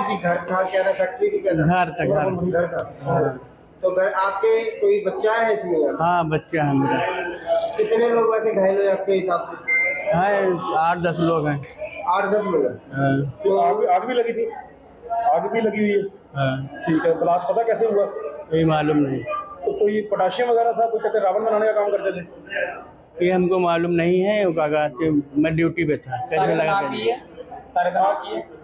थी घर था क्या था फैक्ट्री थी क्या था घर था, घर। घर था तो घर आपके कोई बच्चा है इसमें? हाँ बच्चा है मेरा। कितने लोग वैसे घायल हुए आपके हिसाब से? है आठ दस लोग हैं। आठ दस लोग हैं। हाँ, तो आग आग भी लगी थी? आग भी लगी हुई है? हाँ, ठीक है ब्लास्ट पता कैसे हुआ? ये मालूम नहीं। तो कोई पोटाशियम वगैरह था? कोई कहते रावण बनाने का काम करते थे? ये हमको मालूम नहीं है वो मैं ड्यूटी पे था कैसे लगा के आप-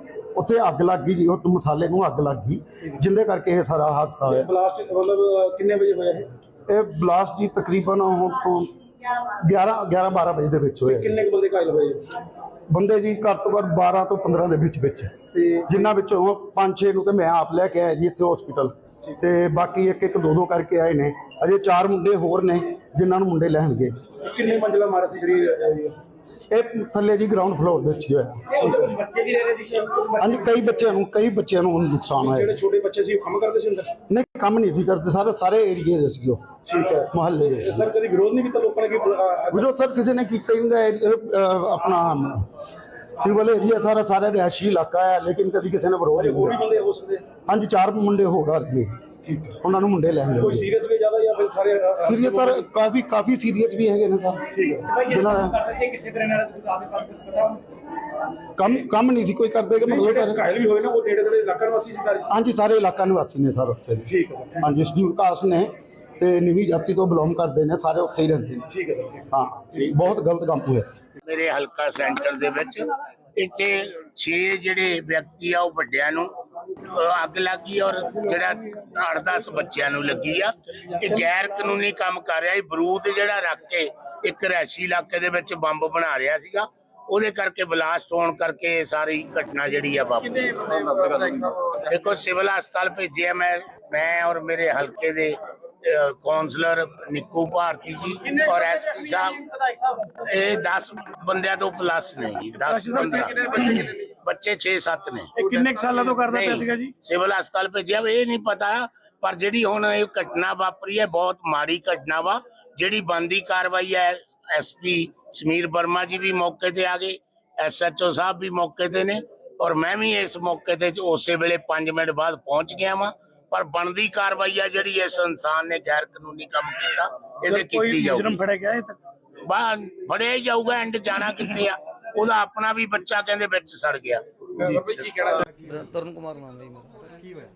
ਉੱਥੇ ਅੱਗ ਲੱਗ ਗਈ ਜੀ ਉਹ ਮਸਾਲੇ ਨੂੰ ਅੱਗ ਲੱਗ ਗਈ ਜਿੰਦੇ ਕਰਕੇ ਇਹ ਸਾਰਾ ਹਾਦਸਾ ਹੋਇਆ। ਬਲਾਸਟ ਮਤਲਬ ਕਿੰਨੇ ਵਜੇ ਹੋਇਆ ਇਹ? ਇਹ ਬਲਾਸਟ ਜੀ ਤਕਰੀਬਨ ਤੋਂ 11 11 12 ਵਜੇ ਦੇ ਵਿੱਚ ਹੋਇਆ ਜੀ। ਕਿੰਨੇ ਕੁ ਬੰਦੇ ਘਾਇਲ ਹੋਏ? ਬੰਦੇ ਜੀ ਘੱਟ ਤੋਂ ਘੱਟ 12 ਤੋਂ 15 ਦੇ ਵਿੱਚ ਵਿੱਚ। ਤੇ ਜਿਨ੍ਹਾਂ ਵਿੱਚੋਂ 5-6 ਨੂੰ ਤੇ ਮੈਂ ਆਪ ਲੈ ਕੇ ਆਇਆ ਜੀ ਇੱਥੇ ਹਸਪੀਟਲ ਤੇ ਬਾਕੀ ਇੱਕ ਇੱਕ ਦੋ ਦੋ ਕਰਕੇ ਆਏ ਨੇ। ਅਜੇ ਚਾਰ ਮੁੰਡੇ ਹੋਰ ਨੇ ਜਿਨ੍ਹਾਂ ਨੂੰ ਮੁੰਡੇ ਲੈਣਗੇ। ਕਿੰਨੇ ਮੰਜ਼ਲਾ ਮਾਰਾ ਸੀ ਜਿਹੜੀ ਇਹ ਥੱਲੇ ਜੀ ਗਰਾਊਂਡ ਫਲੋਰ ਦੇ ਵਿੱਚ ਹੀ ਹੋਇਆ। ਬੱਚੇ ਵੀ ਰਹੇ ਸੀ ਹਾਂਜੀ ਕਈ ਬੱਚਿਆਂ ਨੂੰ ਕਈ ਬੱਚਿਆਂ ਨੂੰ ਨੁਕਸਾਨ ਹੋਇਆ। ਜਿਹੜੇ ਛੋਟੇ ਬੱਚੇ ਸੀ ਉਹ ਕੰਮ ਕਰਦੇ ਸੀ ਅੰਦਰ? ਨਹੀਂ ਕੰਮ ਨਹੀਂ ਸੀ ਕਰਦੇ ਸਾਰੇ ਸਾਰੇ ਏਰੀਏ ਦੇ ਸੀ ਉਹ। ਠੀਕ ਹੈ। ਮੁਹੱਲੇ ਦੇ ਸੀ। ਸਰ ਕਦੀ ਵਿਰੋਧ ਨਹੀਂ ਕੀਤਾ ਲੋਕਾਂ ਨੇ ਕਿ ਅਹ, ਵਿਰੋਧ ਸਰ ਕਿਸੇ ਨੇ ਕੀਤਾ ਹੀ ਨਹੀਂ ਗਾ। ਇਹ, ਅਹ, ਆਪਣਾ ਸਿਵਲ ਏਰੀਆ ਸਾਰਾ ਸਾਰਾ ਰਿਹਾਇਸ਼ੀ ਇਲਾਕਾ ਹੈ ਲੇਕਿਨ ਕਦੀ ਕਿਸੇ ਨੇ ਵਿਰੋਧ ਨਹੀਂ ਹੋਰ ਵੀ ਕੀਤਾ। ਬੰਦੇ ਹੋ ਸਕਦੇ? ਹਾਂਜੀ ਚਾਰ ਮੁੰਡੇ ਹੋਰ ਆ ਰਹੇ ਉਹਨਾਂ ਨੂੰ ਮੁੰਡੇ ਲੈ ਕੋਈ ਸੀਰੀਅਸ ਵੀ ਜ਼ਿਆਦਾ ਜਾਂ ਫਿਰ ਸਾਰੇ ਸੀਰੀਅਸ ਸਰ ਕਾਫੀ ਕਾਫੀ ਸੀਰੀਅਸ ਵੀ ਹੈਗੇ ਨੇ ਸਰ। ਜਿਨ੍ਹਾਂ ਦਾ ਕੰਮ ਕੰਮ ਨਹੀਂ ਸੀ ਕੋਈ ਕਰਦੇ ਕਿ ਮਤਲਬ ਸਰ ਘਾਇਲ ਵੀ ਹੋਏ ਨਾ ਉਹ ਨੇੜੇ ਦੇ ਇਲਾਕਾ ਨਿਵਾਸੀ ਸੀ ਸਾਰੇ? ਹਾਂਜੀ ਸਾਰੇ ਇਲਾਕਾ ਨਿਵਾਸੀ ਨੇ ਸਰ ਉੱਥੇ ਦੇ। ਠੀਕ ਹੈ ਹਾਂਜੀ ਸ਼ਡਿਊਲ ਕਾਸਟ ਨੇ ਤੇ ਨਿਵੀ ਜਾਤੀ ਤੋਂ ਬਿਲੋਂਗ ਕਰਦੇ ਨੇ ਸਾਰੇ ਉੱਥੇ ਹੀ ਰਹਿੰਦੇ ਨੇ। ਠੀਕ ਹੈ ਸਰ ਹਾਂ। ਬਹੁਤ ਗਲਤ ਕੰਮ ਹੋਇਆ। ਮੇਰੇ ਹਲਕਾ ਸੈਂਟਰ ਦੇ ਵਿੱਚ ਇੱਥੇ 6 ਜਿਹੜੇ ਵਿਅਕਤੀ ਆ ਉਹ ਵੱਡਿਆਂ ਨੂੰ ਅੱਗ ਲੱਗੀ ਔਰ ਜਿਹੜਾ 8-10 ਬੱਚਿਆਂ ਨੂੰ ਲੱਗੀ ਆ ਇਹ ਗੈਰ ਕਾਨੂੰਨੀ ਕੰਮ ਕਰ ਰਿਹਾ ਸੀ। ਬਰੂਦ ਜਿਹੜਾ ਰੱਖ ਕੇ ਇੱਕ ਰਹਿਸ਼ੀ ਇਲਾਕੇ ਦੇ ਵਿੱਚ ਬੰਬ ਬਣਾ ਰਿਹਾ ਸੀਗਾ ਉਹਦੇ ਕਰਕੇ ਬਲਾਸਟ ਹੋਣ ਕਰਕੇ ਇਹ ਸਾਰੀ ਘਟਨਾ ਜਿਹੜੀ ਆ ਵਾਪਰੀ। ਦੇਖੋ ਸਿਵਲ ਹਸਪਤਾਲ ਭੇਜਿਆ ਮੈਂ ਮੈਂ ਔਰ ਮੇਰੇ ਹਲਕੇ ਦੇ ਅਹ, ਕੌਂਸਲਰ ਨਿੱਕੂ ਭਾਰਤੀ ਜੀ ਔਰ ਐਸਪੀ ਸਾਹਿਬ ਇਹ 10 ਬੰਦਿਆਂ ਤੋਂ ਪਲੱਸ ਨੇ ਜੀ 10 15 ਬੱਚੇ 6-7 ਨੇ ਇਹ ਕਿੰਨੇ ਕੁ ਸਾਲਾਂ ਤੋਂ ਕਰਦਾ ਪਿਆ ਨਹੀਂ, ਸੀਗਾ ਜੀ ਸਿਵਲ ਹਸਪਤਾਲ ਭੇਜਿਆ ਵਾ, ਇਹ ਨਹੀਂ ਪਤਾ ਪਰ ਜਿਹੜੀ ਹੁਣ ਇਹ ਘਟਨਾ ਵਾਪਰੀ ਹੈ ਬਹੁਤ ਮਾੜੀ ਘਟਨਾ ਵਾ ਜਿਹੜੀ ਬੰਦੀ ਕਾਰਵਾਈ ਹੈ ਐਸਪੀ ਸਮੀਰ ਵਰਮਾ ਜੀ ਵੀ ਮੌਕੇ ਤੇ ਆ ਗਏ ਐਸਐਚਓ ਸਾਹਿਬ ਵੀ ਮੌਕੇ ਤੇ ਨੇ ਔਰ ਮੈਂ ਵੀ ਇਸ ਮੌਕੇ ਤੇ ਉਸੇ ਵੇਲੇ 5 ਮਿੰਟ ਬਾਅਦ ਪਹੁੰਚ ਗਿਆ ਵਾਂ ਪਰ ਬਣਦੀ ਕਾਰਵਾਈ ਆ ਜਿਹੜੀ ਇਸ ਇਨਸਾਨ ਨੇ ਗੈਰ ਕਾਨੂੰਨੀ ਕੰਮ ਕੀਤਾ ਇਹਦੇ ਕੀਤੀ ਜਾਊਗੀ। ਫੜਿਆ ਗਿਆ ਇਹ ਤੱਕ ਬਾਹਰ ਫੜਿਆ ਹੀ ਜਾਊਗਾ ਐਂਡ ਜਾਣਾ ਕਿੱਥੇ ਆ? ਉਹਦਾ ਆਪਣਾ ਵੀ ਬੱਚਾ ਕਹਿੰਦੇ ਵਿੱਚ ਸੜ ਗਿਆ। ਤਰਨ ਕੁਮਾਰ ਨਾਮ ਹੈ ਮੇਰਾ। ਕੀ ਹੋਇਆ?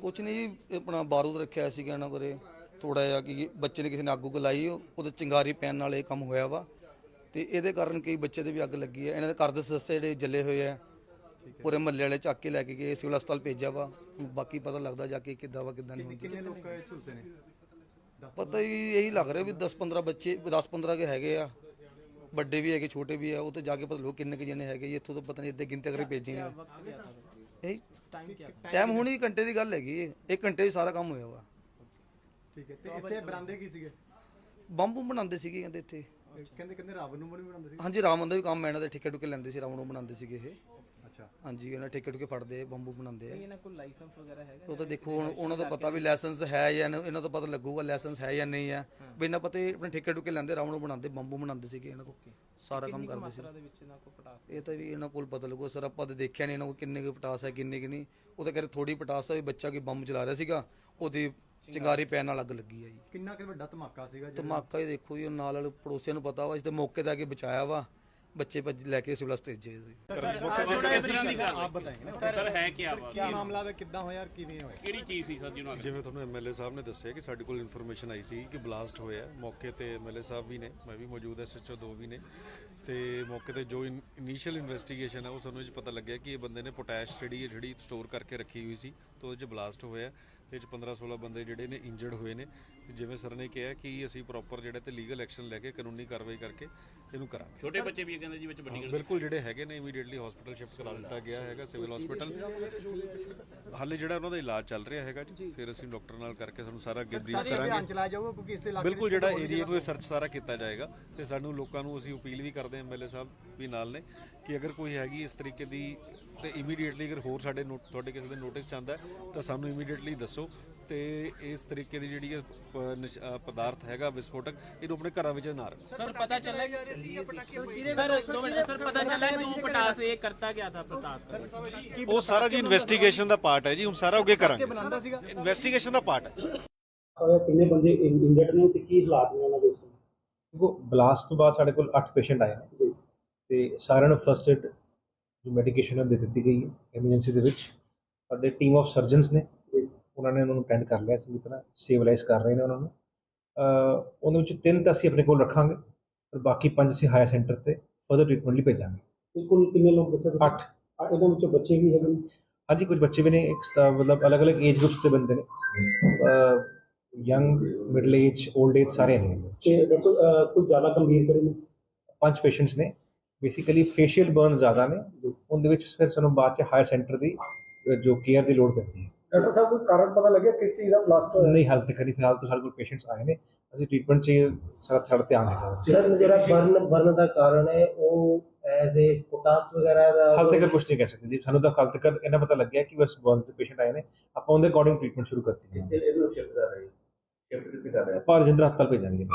ਕੁਛ ਨਹੀਂ ਜੀ ਆਪਣਾ ਬਾਰੂਦ ਰੱਖਿਆ ਸੀਗਾ ਇਹਨਾਂ ਕੋਲੇ। ਥੋੜਾ ਜਿਹਾ ਕਿ ਬੱਚੇ ਨੇ ਕਿਸੇ ਨੇ ਅੱਗ ਉੱਗ ਲਾਈ ਉਹ- ਉਹਦੇ ਚਿੰਗਾਰੀ ਪੈਣ ਨਾਲ ਇਹ ਕੰਮ ਹੋਇਆ ਵਾ। ਤੇ ਇਹਦੇ ਕਾਰਨ ਕਈ ਬੱਚੇ ਦੇ ਵੀ ਅੱਗ ਲੱਗੀ ਹੈ। ਇਹਨਾਂ ਦੇ ਘਰ ਦੇ ਸਦੱਸੇ ਜਿਹੜੇ ਜੱਲੇ ਹੋਏ ਆ ਪੂਰੇ ਮਹੱਲੇ ਵਾਲੇ ਚੱਕ ਕੇ ਲੈ ਕੇ ਗਏ ਸਿਵਲ ਹਸਪਤਾਲ ਭੇਜਿਆ ਵਾ। ਬਾਕੀ ਪਤਾ ਲੱਗਦਾ ਜਾ ਕੇ ਕਿੱਦਾਂ ਵਾ ਕਿੱਦਾਂ ਨਹੀਂ ਕਿੰਨੇ ਲੋਕ ਝੁਲਸੇ ਨੇ? ਪਤਾ ਹੀ ਇਹੀ ਲੱਗ ਰਿਹਾ ਵੀ 10 15 ਬੱਚੇ 10 15 ਕੇ ਹੈਗੇ ਆ। ਵੱਡੇ ਵੀ ਹੈਗੇ ਛੋਟੇ ਵੀ ਆ ਉਹ ਤੇ ਜਾ ਕੇ ਪਤਾ ਲੋਕ ਕਿੰਨੇ ਕੁ ਜਣੇ ਹੈਗੇ ਇੱਥੋਂ ਤਾਂ ਪਤਾ ਨਹੀਂ ਇੱਦਾਂ ਗਿਣਤੇ ਕਰੇ ਭੇਜੇ ਨੇ ਇਹ ਟਾਈਮ ਹੁਣ ਹੀ ਘੰਟੇ ਦੀ ਗੱਲ ਹੈਗੀ ਹੈ ਇੱਕ ਘੰਟੇ 'ਚ ਸਾਰਾ ਕੰਮ ਹੋਇਆ ਵਾ। ਠੀਕ ਹੈ ਤੇ ਇੱਥੇ ਬਰਾਂਦੇ ਕੀ ਸੀਗੇ? ਬੰਬੂ ਬਣਾਉਂਦੇ ਸੀਗੇ ਕਹਿੰਦੇ ਇੱਥੇ। ਕਹਿੰਦੇ ਕਹਿੰਦੇ ਰਾਵਣ ਨੂੰ ਬਣਾਉਂਦੇ ਸੀ ਹਾਂਜੀ ਰਾਵਣ ਦਾ ਵੀ ਕੰਮ ਇਹਨਾਂ ਦੇ ਠੇਕੇ ਟੁਕੇ ਲੈਂਦੇ ਸੀ ਰਾਵਣ ਨੂੰ ਬਣਾਉਂਦੇ ਸੀਗੇ ਇਹ। ਅੱਛਾ। ਹਾਂਜੀ ਇਹਨਾਂ ਠੇਕੇ ਟੁਕੇ ਫੜਦੇ ਬੰਬੂ ਬਣਾਉਂਦੇ ਆ। ਇਹਨਾਂ ਕੋਲ ਲਾਇਸੈਂਸ ਵਗੈਰਾ ਹੈਗਾ ਉਹ ਤਾਂ ਦੇਖੋ ਹੁਣ ਉਹਨਾਂ ਤੋਂ ਪਤਾ ਵੀ ਲਾਇਸੈਂਸ ਹੈ ਜਾਂ ਨਹੀਂ ਇਹਨਾਂ ਤੋਂ ਪਤਾ ਲੱਗੂਗਾ ਲਾਇਸੈਂਸ ਹੈ ਜਾਂ ਨਹੀਂ ਹੈ। ਵੀ ਇਹਨਾਂ ਪਤਾ ਆਪਣੇ ਠੇਕੇ ਟੁਕੇ ਲੈਂਦੇ ਰਾਵਣ ਨੂੰ ਬਣਾਉਂਦੇ ਬੰਬੂ ਬਣਾਉਂਦੇ ਸੀਗੇ ਇਹਨਾਂ ਤੋਂ। ਸਾਰਾ ਕੰਮ ਕਰਦੇ ਸੀ। ਇਹ ਤਾਂ ਵੀ ਇਹਨਾਂ ਕੋਲ ਪਤਾ ਲੱਗੂ ਸਰ ਆਪਾਂ ਤਾਂ ਦੇਖਿਆ ਨਹੀਂ ਇਹਨਾਂ ਕੋਲ ਕਿੰਨੇ ਕੁ ਪਟਾਸ ਹੈ ਕਿੰਨੇ ਕਿ ਨਹੀਂ। ਉਹ ਤਾਂ ਕਹਿੰਦੇ ਥੋੜੀ ਪਟਾਸ ਹੈ ਵੀ ਬੱਚਾ ਕੋਈ ਬੰਬ ਚਲਾ ਰਿਹਾ ਸੀਗਾ ਉਹਦੀ ਚਿੰਗਾਰੀ। ਪੈਣ ਨਾਲ ਅੱਗ ਲੱਗੀ ਹੈ ਜੀ। ਕਿੰਨਾ ਕਿ ਵੱਡਾ ਧਮਾਕਾ ਸੀਗਾ ਜਿਹੜਾ- ਧਮਾਕਾ ਹੀ ਦੇਖੋ ਜੀ ਉਹ ਨਾਲ ਵਾਲੇ ਪੜੋਸੀਆਂ ਨੂੰ ਪਤਾ ਵਾ ਇਸ ਤੇ ਮੌਕੇ ਤੇ ਆ ਕੇ ਬਚਾਇਆ ਵਾ। ਬੱਚੇ ਭੱਜ ਲੈ ਕੇ ਸਿਵਲ ਹਸਪਤਾਲ ਭੇਜੇ ਸੀ। ਆਪ ਬਤਾਏਂਗੇ ਨਾ। ਸਰ ਹੈ ਕੀ ਆਵਾਜ਼ ਕੀ ਮਾਮਲਾ ਦਾ ਕਿੱਦਾਂ ਹੋਇਆ ਔਰ ਕਿਵੇਂ ਹੋਇਆ? ਕਿਹੜੀ ਚੀਜ਼ ਸੀ ਸਰ ਜਿਹਨੂੰ ਜਿਵੇਂ ਤੁਹਾਨੂੰ ਐਮਐਲਏ ਸਾਹਿਬ ਨੇ ਦੱਸਿਆ ਕਿ ਸਾਡੇ ਕੋਲ ਇਨਫੋਰਮੇਸ਼ਨ ਆਈ ਸੀ ਕਿ ਬਲਾਸਟ ਹੋਇਆ ਮੌਕੇ ਤੇ ਐਮਐਲਏ ਸਾਹਿਬ ਵੀ ਨੇ ਮੈਂ ਵੀ ਮੌਜੂਦ ਐ ਸੱਚੋ ਦੋ ਵੀ ਨੇ। ਤੇ ਮੌਕੇ ਤੇ ਜੋ ਇਨੀਸ਼ੀਅਲ ਇਨਵੈਸਟੀਗੇਸ਼ਨ ਹੈ ਉਹ ਸਾਨੂੰ ਇਹ ਪਤਾ ਲੱਗਿਆ ਕਿ ਇਹ ਬੰਦੇ ਨੇ ਪੋਟੈਸ਼ ਜਿਹੜੀ ਜਿਹੜੀ ਸਟੋਰ ਕਰਕੇ ਰੱਖੀ ਹੋਈ ਸੀ ਤੇ ਉਹਦੇ ਬਲਾਸਟ ਹੋਇਆ ਇਹ ਚ 15 16 ਬੰਦੇ ਜਿਹੜੇ ਨੇ ਇੰਜਰਡ ਹੋਏ ਨੇ। ਤੇ ਜਿਵੇਂ ਸਰ ਨੇ ਕਿਹਾ ਕਿ ਅਸੀਂ ਪ੍ਰੋਪਰ ਜਿਹੜੇ ਤੇ ਲੀਗਲ ਐਕਸ਼ਨ ਲੈ ਕੇ ਕਾਨੂੰਨੀ ਕਾਰਵਾਈ ਕਰਕੇ ਇਹਨੂੰ ਕਰਾਂਗੇ। ਛੋਟੇ ਬੱਚੇ ਵੀ ਇਹ ਕਹਿੰਦੇ ਜੀ ਵਿੱਚ ਵੱਡੀ ਬਿਲਕੁਲ ਜਿਹੜੇ ਹੈਗੇ ਨੇ ਇਮੀਡੀਏਟਲੀ ਹਸਪੀਟਲ ਸ਼ਿਫਟ ਕਰਾ ਦਿੱਤਾ ਗਿਆ ਹੈਗਾ ਸਿਵਲ ਹਸਪੀਟਲ ਹਾਲੇ ਜਿਹੜਾ ਉਹਨਾਂ ਦਾ ਇਲਾਜ ਚੱਲ ਰਿਹਾ ਹੈਗਾ ਜੀ ਫਿਰ ਅਸੀਂ ਡਾਕਟਰ ਨਾਲ ਕਰਕੇ ਤੁਹਾਨੂੰ ਸਾਰਾ ਅੱਗੇ ਬਰੀਫ ਕਰਾਂਗੇ। ਚਲਾਇਆ ਜਾਊਗਾ ਕਿਉਂਕਿ ਇਸ ਦੇ ਬਿਲਕੁਲ ਜਿਹੜਾ ਏਰੀਆ ਨੂੰ ਸਰਚ ਸਾਰਾ ਕੀਤਾ ਜਾਏਗਾ ਤੇ ਸਾਨੂੰ ਲੋਕਾਂ ਨੂੰ ਅਸੀਂ ਅਪੀਲ ਵੀ ਕਰਦੇ ਹਾਂ ਐਮਐਲਏ ਸਾਹਿਬ ਵੀ ਨਾਲ ਨੇ ਕਿ ਅਗਰ ਕੋਈ ਹੈਗੀ ਇਸ ਤਰੀਕੇ ਦੀ ਤੇ ਇਮੀਡੀਏਟਲੀ ਅਗਰ ਹੋਰ ਸਾਡੇ ਨੋਟ ਤੁਹਾਡੇ ਕਿਸੇ ਦੇ ਨੋਟਿਸ ਚ ਆਂਦਾ ਤਾਂ ਸਾਨੂੰ ਇਮੀਡੀਏਟਲੀ ਦੱਸੋ ਤੇ ਇਸ ਤਰੀਕੇ ਦੀ ਜਿਹੜੀ ਪਦਾਰਥ ਹੈਗਾ ਵਿਸਫੋਟਕ ਇਹਨੂੰ ਆਪਣੇ ਘਰਾਂ ਵਿੱਚ ਨਾ ਰੱਖੋ। ਸਰ ਪਤਾ ਚੱਲਾ ਸਰ ਸਰ ਪਤਾ ਚੱਲਾ ਕਿ ਉਹ ਪਟਾਸ ਇਹ ਕਰਤਾ ਗਿਆ ਥਾ ਪ੍ਰਤਾਪ ਉਹ ਸਾਰਾ ਜੀ ਇਨਵੈਸਟੀਗੇਸ਼ਨ ਦਾ ਪਾਰਟ ਹੈ ਜੀ ਹੁਣ ਸਾਰਾ ਅੱਗੇ ਕਰਾਂਗੇ। ਇਨਵੈਸਟੀਗੇਸ਼ਨ ਦਾ ਪਾਰਟ ਹੈ। ਸਾਰੇ ਕਿੰਨੇ ਬੰਦੇ ਇੰਜਰਡ ਨੇ ਤੇ ਕੀ ਹਾਲਾਤ ਨੇ ਉਹਨਾਂ ਦੇ ਇਸ ਦੇਖੋ ਬਲਾਸਟ ਤੋਂ ਬਾਅਦ ਸਾਡੇ ਕੋਲ 8 ਪੇਸ਼ੈਂਟ ਆਏ ਨੇ। ਤੇ ਸਾਰਿਆਂ ਨੂੰ ਫਰਸਟ ਏਡ ਜੋ ਮੈਡੀਕੇਸ਼ਨ ਹੈ ਦੇ ਦਿੱਤੀ ਗਈ ਹੈ ਐਮਰਜੈਂਸੀ ਦੇ ਵਿੱਚ। ਸਾਡੇ ਟੀਮ ਆਫ ਸਰਜਨਸ ਨੇ ਉਹਨਾਂ ਨੇ ਉਹਨਾਂ ਨੂੰ ਅਟੈਂਡ ਕਰ ਲਿਆ ਸੀ ਤਰ੍ਹਾਂ ਸਿਵਲਾਈਜ਼ ਕਰ ਰਹੇ ਨੇ ਉਹਨਾਂ ਨੂੰ। ਉਹਦੇ ਵਿੱਚ ਤਿੰਨ ਤਾਂ ਅਸੀਂ ਆਪਣੇ ਕੋਲ ਰੱਖਾਂਗੇ ਪਰ ਬਾਕੀ ਪੰਜ ਅਸੀਂ ਹਾਇਰ ਸੈਂਟਰ ਤੇ ਫਰਦਰ ਟ੍ਰੀਟਮੈਂਟ ਲਈ ਭੇਜਾਂਗੇ। ਬਿਲਕੁਲ ਕਿੰਨੇ ਲੋਕ ਦੱਸੇ ਤੁਸੀਂ? ਅੱਠ। ਆ, ਇਹਨਾਂ ਵਿੱਚੋਂ ਬੱਚੇ ਵੀ ਹੈਗੇ ਹਾਂਜੀ ਕੁਝ ਬੱਚੇ ਵੀ ਨੇ ਇੱਕ ਮਤਲਬ ਅਲੱਗ-ਅਲੱਗ ਏਜ ਗਰੁੱਪਸ ਦੇ ਬੰਦੇ ਨੇ। Young middle age old age ਸਾਰੇ ਨੇ। ਤੇ ਕੋਈ ਜ਼ਿਆਦਾ ਗੰਭੀਰ ਕਰੇ ਨੇ ਪੰਜ ਪੇਸ਼ੈਂਟਸ ਨੇ। ਬੇਸਿਕਲੀ ਫੇਸ਼ੀਅਲ ਬਰਨ ਜ਼ਿਆਦਾ ਨੇ ਉਹਦੇ ਵਿੱਚ ਫਿਰ ਸਾਨੂੰ ਬਾਅਦ ਚ ਹਾਇਰ ਸੈਂਟਰ ਦੀ ਜੋ ਕੇਅਰ ਦੀ ਲੋੜ ਪੈਂਦੀ ਹੈ। ਡਾਕਟਰ ਸਾਹਿਬ ਕੋਈ ਕਾਰਨ ਪਤਾ ਲੱਗਿਆ ਕਿਸ ਚੀਜ਼ ਦਾ ਬਲਾਸਟ ਹੋਇਆ? ਨਹੀਂ ਹਾਲ ਤੱਕ ਨਹੀਂ ਫਿਲਹਾਲ ਤਾਂ ਸਾਡੇ ਕੋਲ ਪੇਸ਼ੈਂਟਸ ਆਏ ਨੇ। ਅਸੀਂ ਟ੍ਰੀਟਮੈਂਟ 'ਚ ਸਾਰਾ ਸਾਡਾ ਧਿਆਨ ਦਿੱਤਾ ਸਰ ਜਿਹੜਾ ਬਰਨ ਬਰਨ ਦਾ ਕਾਰਨ ਹੈ ਉਹ ਐਜ਼ ਏ ਪੋਟਾਸ ਵਗੈਰਾ ਦਾ ਹਾਲ ਤੱਕ ਕੁਝ ਨਹੀਂ ਕਹਿ ਸਕਦੇ ਜੀ। ਸਾਨੂੰ ਤਾਂ ਹਾਲ ਤੱਕ ਇਹਨਾਂ ਪਤਾ ਲੱਗਿਆ ਕਿ ਬਸ ਬਰਨਸ ਦੇ ਪੇਸ਼ੈਂਟ ਆਏ ਨੇ। ਆਪਾਂ ਉਹਦੇ ਅਕੋਰਡਿੰਗ ਟ੍ਰੀਟਮੈਂਟ ਸ਼ੁਰੂ ਕਰਤੀ ਹੈ। ਇਹਨੂੰ ਸ਼ਿਫਟ ਕਰ ਰਹੇ ਸ਼ਿਫਟ ਕਿੱਥੇ ਕਰ ਰਹੇ ਆਪਾਂ ਰਜਿੰਦਰ ਹਸਪਤਾਲ ਭੇਜਾਂਗੇ।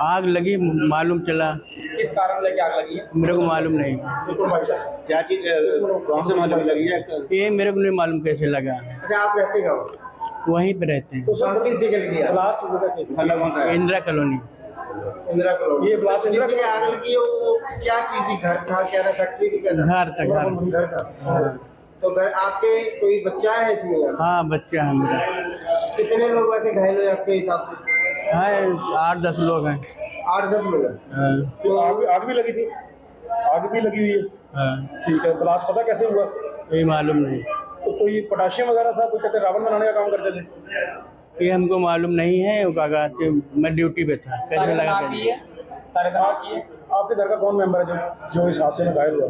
आग लगी मालूम चला। किस कारण लेके आग लगी? है मेरे को मालूम नहीं। क्या चीज़ कौन से मालूम लगी है? ये मेरे को नहीं मालूम कैसे लगा। अच्छा आप रहते कहाँ वहीं पे रहते तो हैं लगी है है इंदिरा कॉलोनी। इंदिरा कॉलोनी। ये ब्लास्ट इंदिरा जिसमें आग लगी वो क्या चीज़ थी? घर था क्या था? फैक्ट्री थी क्या था? घर घर। घर था। तो घर आपके कोई बच्चा है इसमें? हाँ बच्चा है मेरा। कितने लोग वैसे घायल हुए आपके हिसाब से? है आठ दस लोग हैं। आठ दस लोग हैं। हाँ, तो आग आग भी लगी थी? आग भी लगी हुई है? हाँ, ठीक है ब्लास्ट पता कैसे हुआ? ये मालूम नहीं। तो कोई पोटाशियम वगैरह था? कोई कहते रावण बनाने का काम करते थे? ये हमको मालूम नहीं है वो क्या कहते मैं ड्यूटी पे था। कैसे लगा? सारे है? आपके घर का कौन मेंबर है जो जो इस हादसे में घायल हुआ?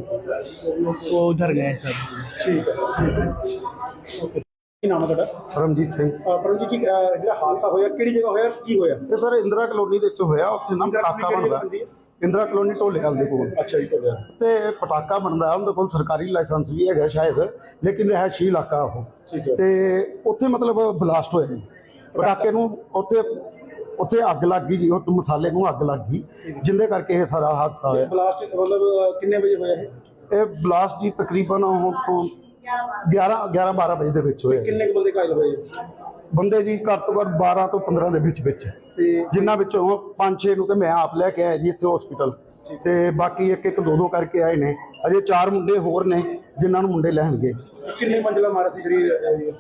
वो उधर गए सब। ठीक है। ਕੀ ਨਾਮ ਹੈ ਤੁਹਾਡਾ? ਰਣਜੀਤ ਸਿੰਘ। ਅਹ ਪਰਮ ਜੀ ਅਹ ਜਿਹੜਾ ਹਾਦਸਾ ਹੋਇਆ ਕਿਹੜੀ ਜਗ੍ਹਾ ਹੋਇਆ ਕੀ ਹੋਇਆ? ਇਹ ਸਰ ਇੰਦਰਾ ਕਲੋਨੀ ਦੇ ਵਿੱਚ ਹੋਇਆ ਉੱਥੇ ਨਾ ਇੰਦਰਾ ਪਟਾਕਾ ਬਣਦਾ। ਇੰਦਰਾ ਕਲੋਨੀ ਢੋਲੇਵਾਲ ਦੇ ਕੋਲ। ਅੱਛਾ ਜੀ ਤੁਹਾਡਾ ਤੇ ਪਟਾਕਾ ਬਣਦਾ ਉਹਦੇ ਕੋਲ ਸਰਕਾਰੀ ਲਾਇਸੈਂਸ ਵੀ ਹੈਗਾ ਸ਼ਾਇਦ ਲੇਕਿਨ ਰਿਹਾਇਸ਼ੀ ਇਲਾਕਾ ਉਹ। ਠੀਕ ਹੈ। ਤੇ ਉੱਥੇ ਮਤਲਬ ਬਲਾਸਟ ਹੋਇਆ ਜੀ। ਪਟਾਕੇ ਨੂੰ ਉੱਥੇ ਉੱਥੇ ਅੱਗ ਲੱਗ ਗਈ ਜੀ ਉਹ ਮਸਾਲੇ ਨੂੰ ਅੱਗ ਲੱਗ ਗਈ ਜਿੰਦੇ ਕਰਕੇ ਇਹ ਸਾਰਾ ਹਾਦਸਾ ਹੋਇਆ। ਬਲਾਸਟ ਮਤਲਬ ਅਹ, ਕਿੰਨੇ ਵਜੇ ਹੋਇਆ ਇਹ? ਇਹ ਬਲਾਸਟ ਜੀ ਤਕਰੀਬਨ ਹੁਣ ਤੋਂ 11 11 12 ਵਜੇ ਦੇ ਵਿੱਚ ਹੋਇਆ। ਕਿੰਨੇ ਕੁ ਬੰਦੇ ਘਾਇਲ ਹੋਏ? ਬੰਦੇ ਜੀ ਘੱਟ ਤੋਂ ਘੱਟ 12 ਤੋਂ 15 ਦੇ ਵਿੱਚ ਵਿੱਚ। ਤੇ ਜਿਨ੍ਹਾਂ ਵਿੱਚੋਂ 5-6 ਨੂੰ ਤੇ ਮੈਂ ਆਪ ਲੈ ਕੇ ਆਇਆ ਜੀ ਇੱਥੇ ਹਸਪੀਟਲ ਤੇ ਬਾਕੀ ਇੱਕ ਇੱਕ ਦੋ ਦੋ ਕਰਕੇ ਆਏ ਨੇ। ਅਜੇ ਚਾਰ ਮੁੰਡੇ ਹੋਰ ਨੇ ਜਿਨ੍ਹਾਂ ਨੂੰ ਮੁੰਡੇ ਲੈਣਗੇ। ਕਿੰਨੇ ਮੰਜ਼ਲਾ ਮਾਰਾ ਸੀ ਜਿਹੜੀ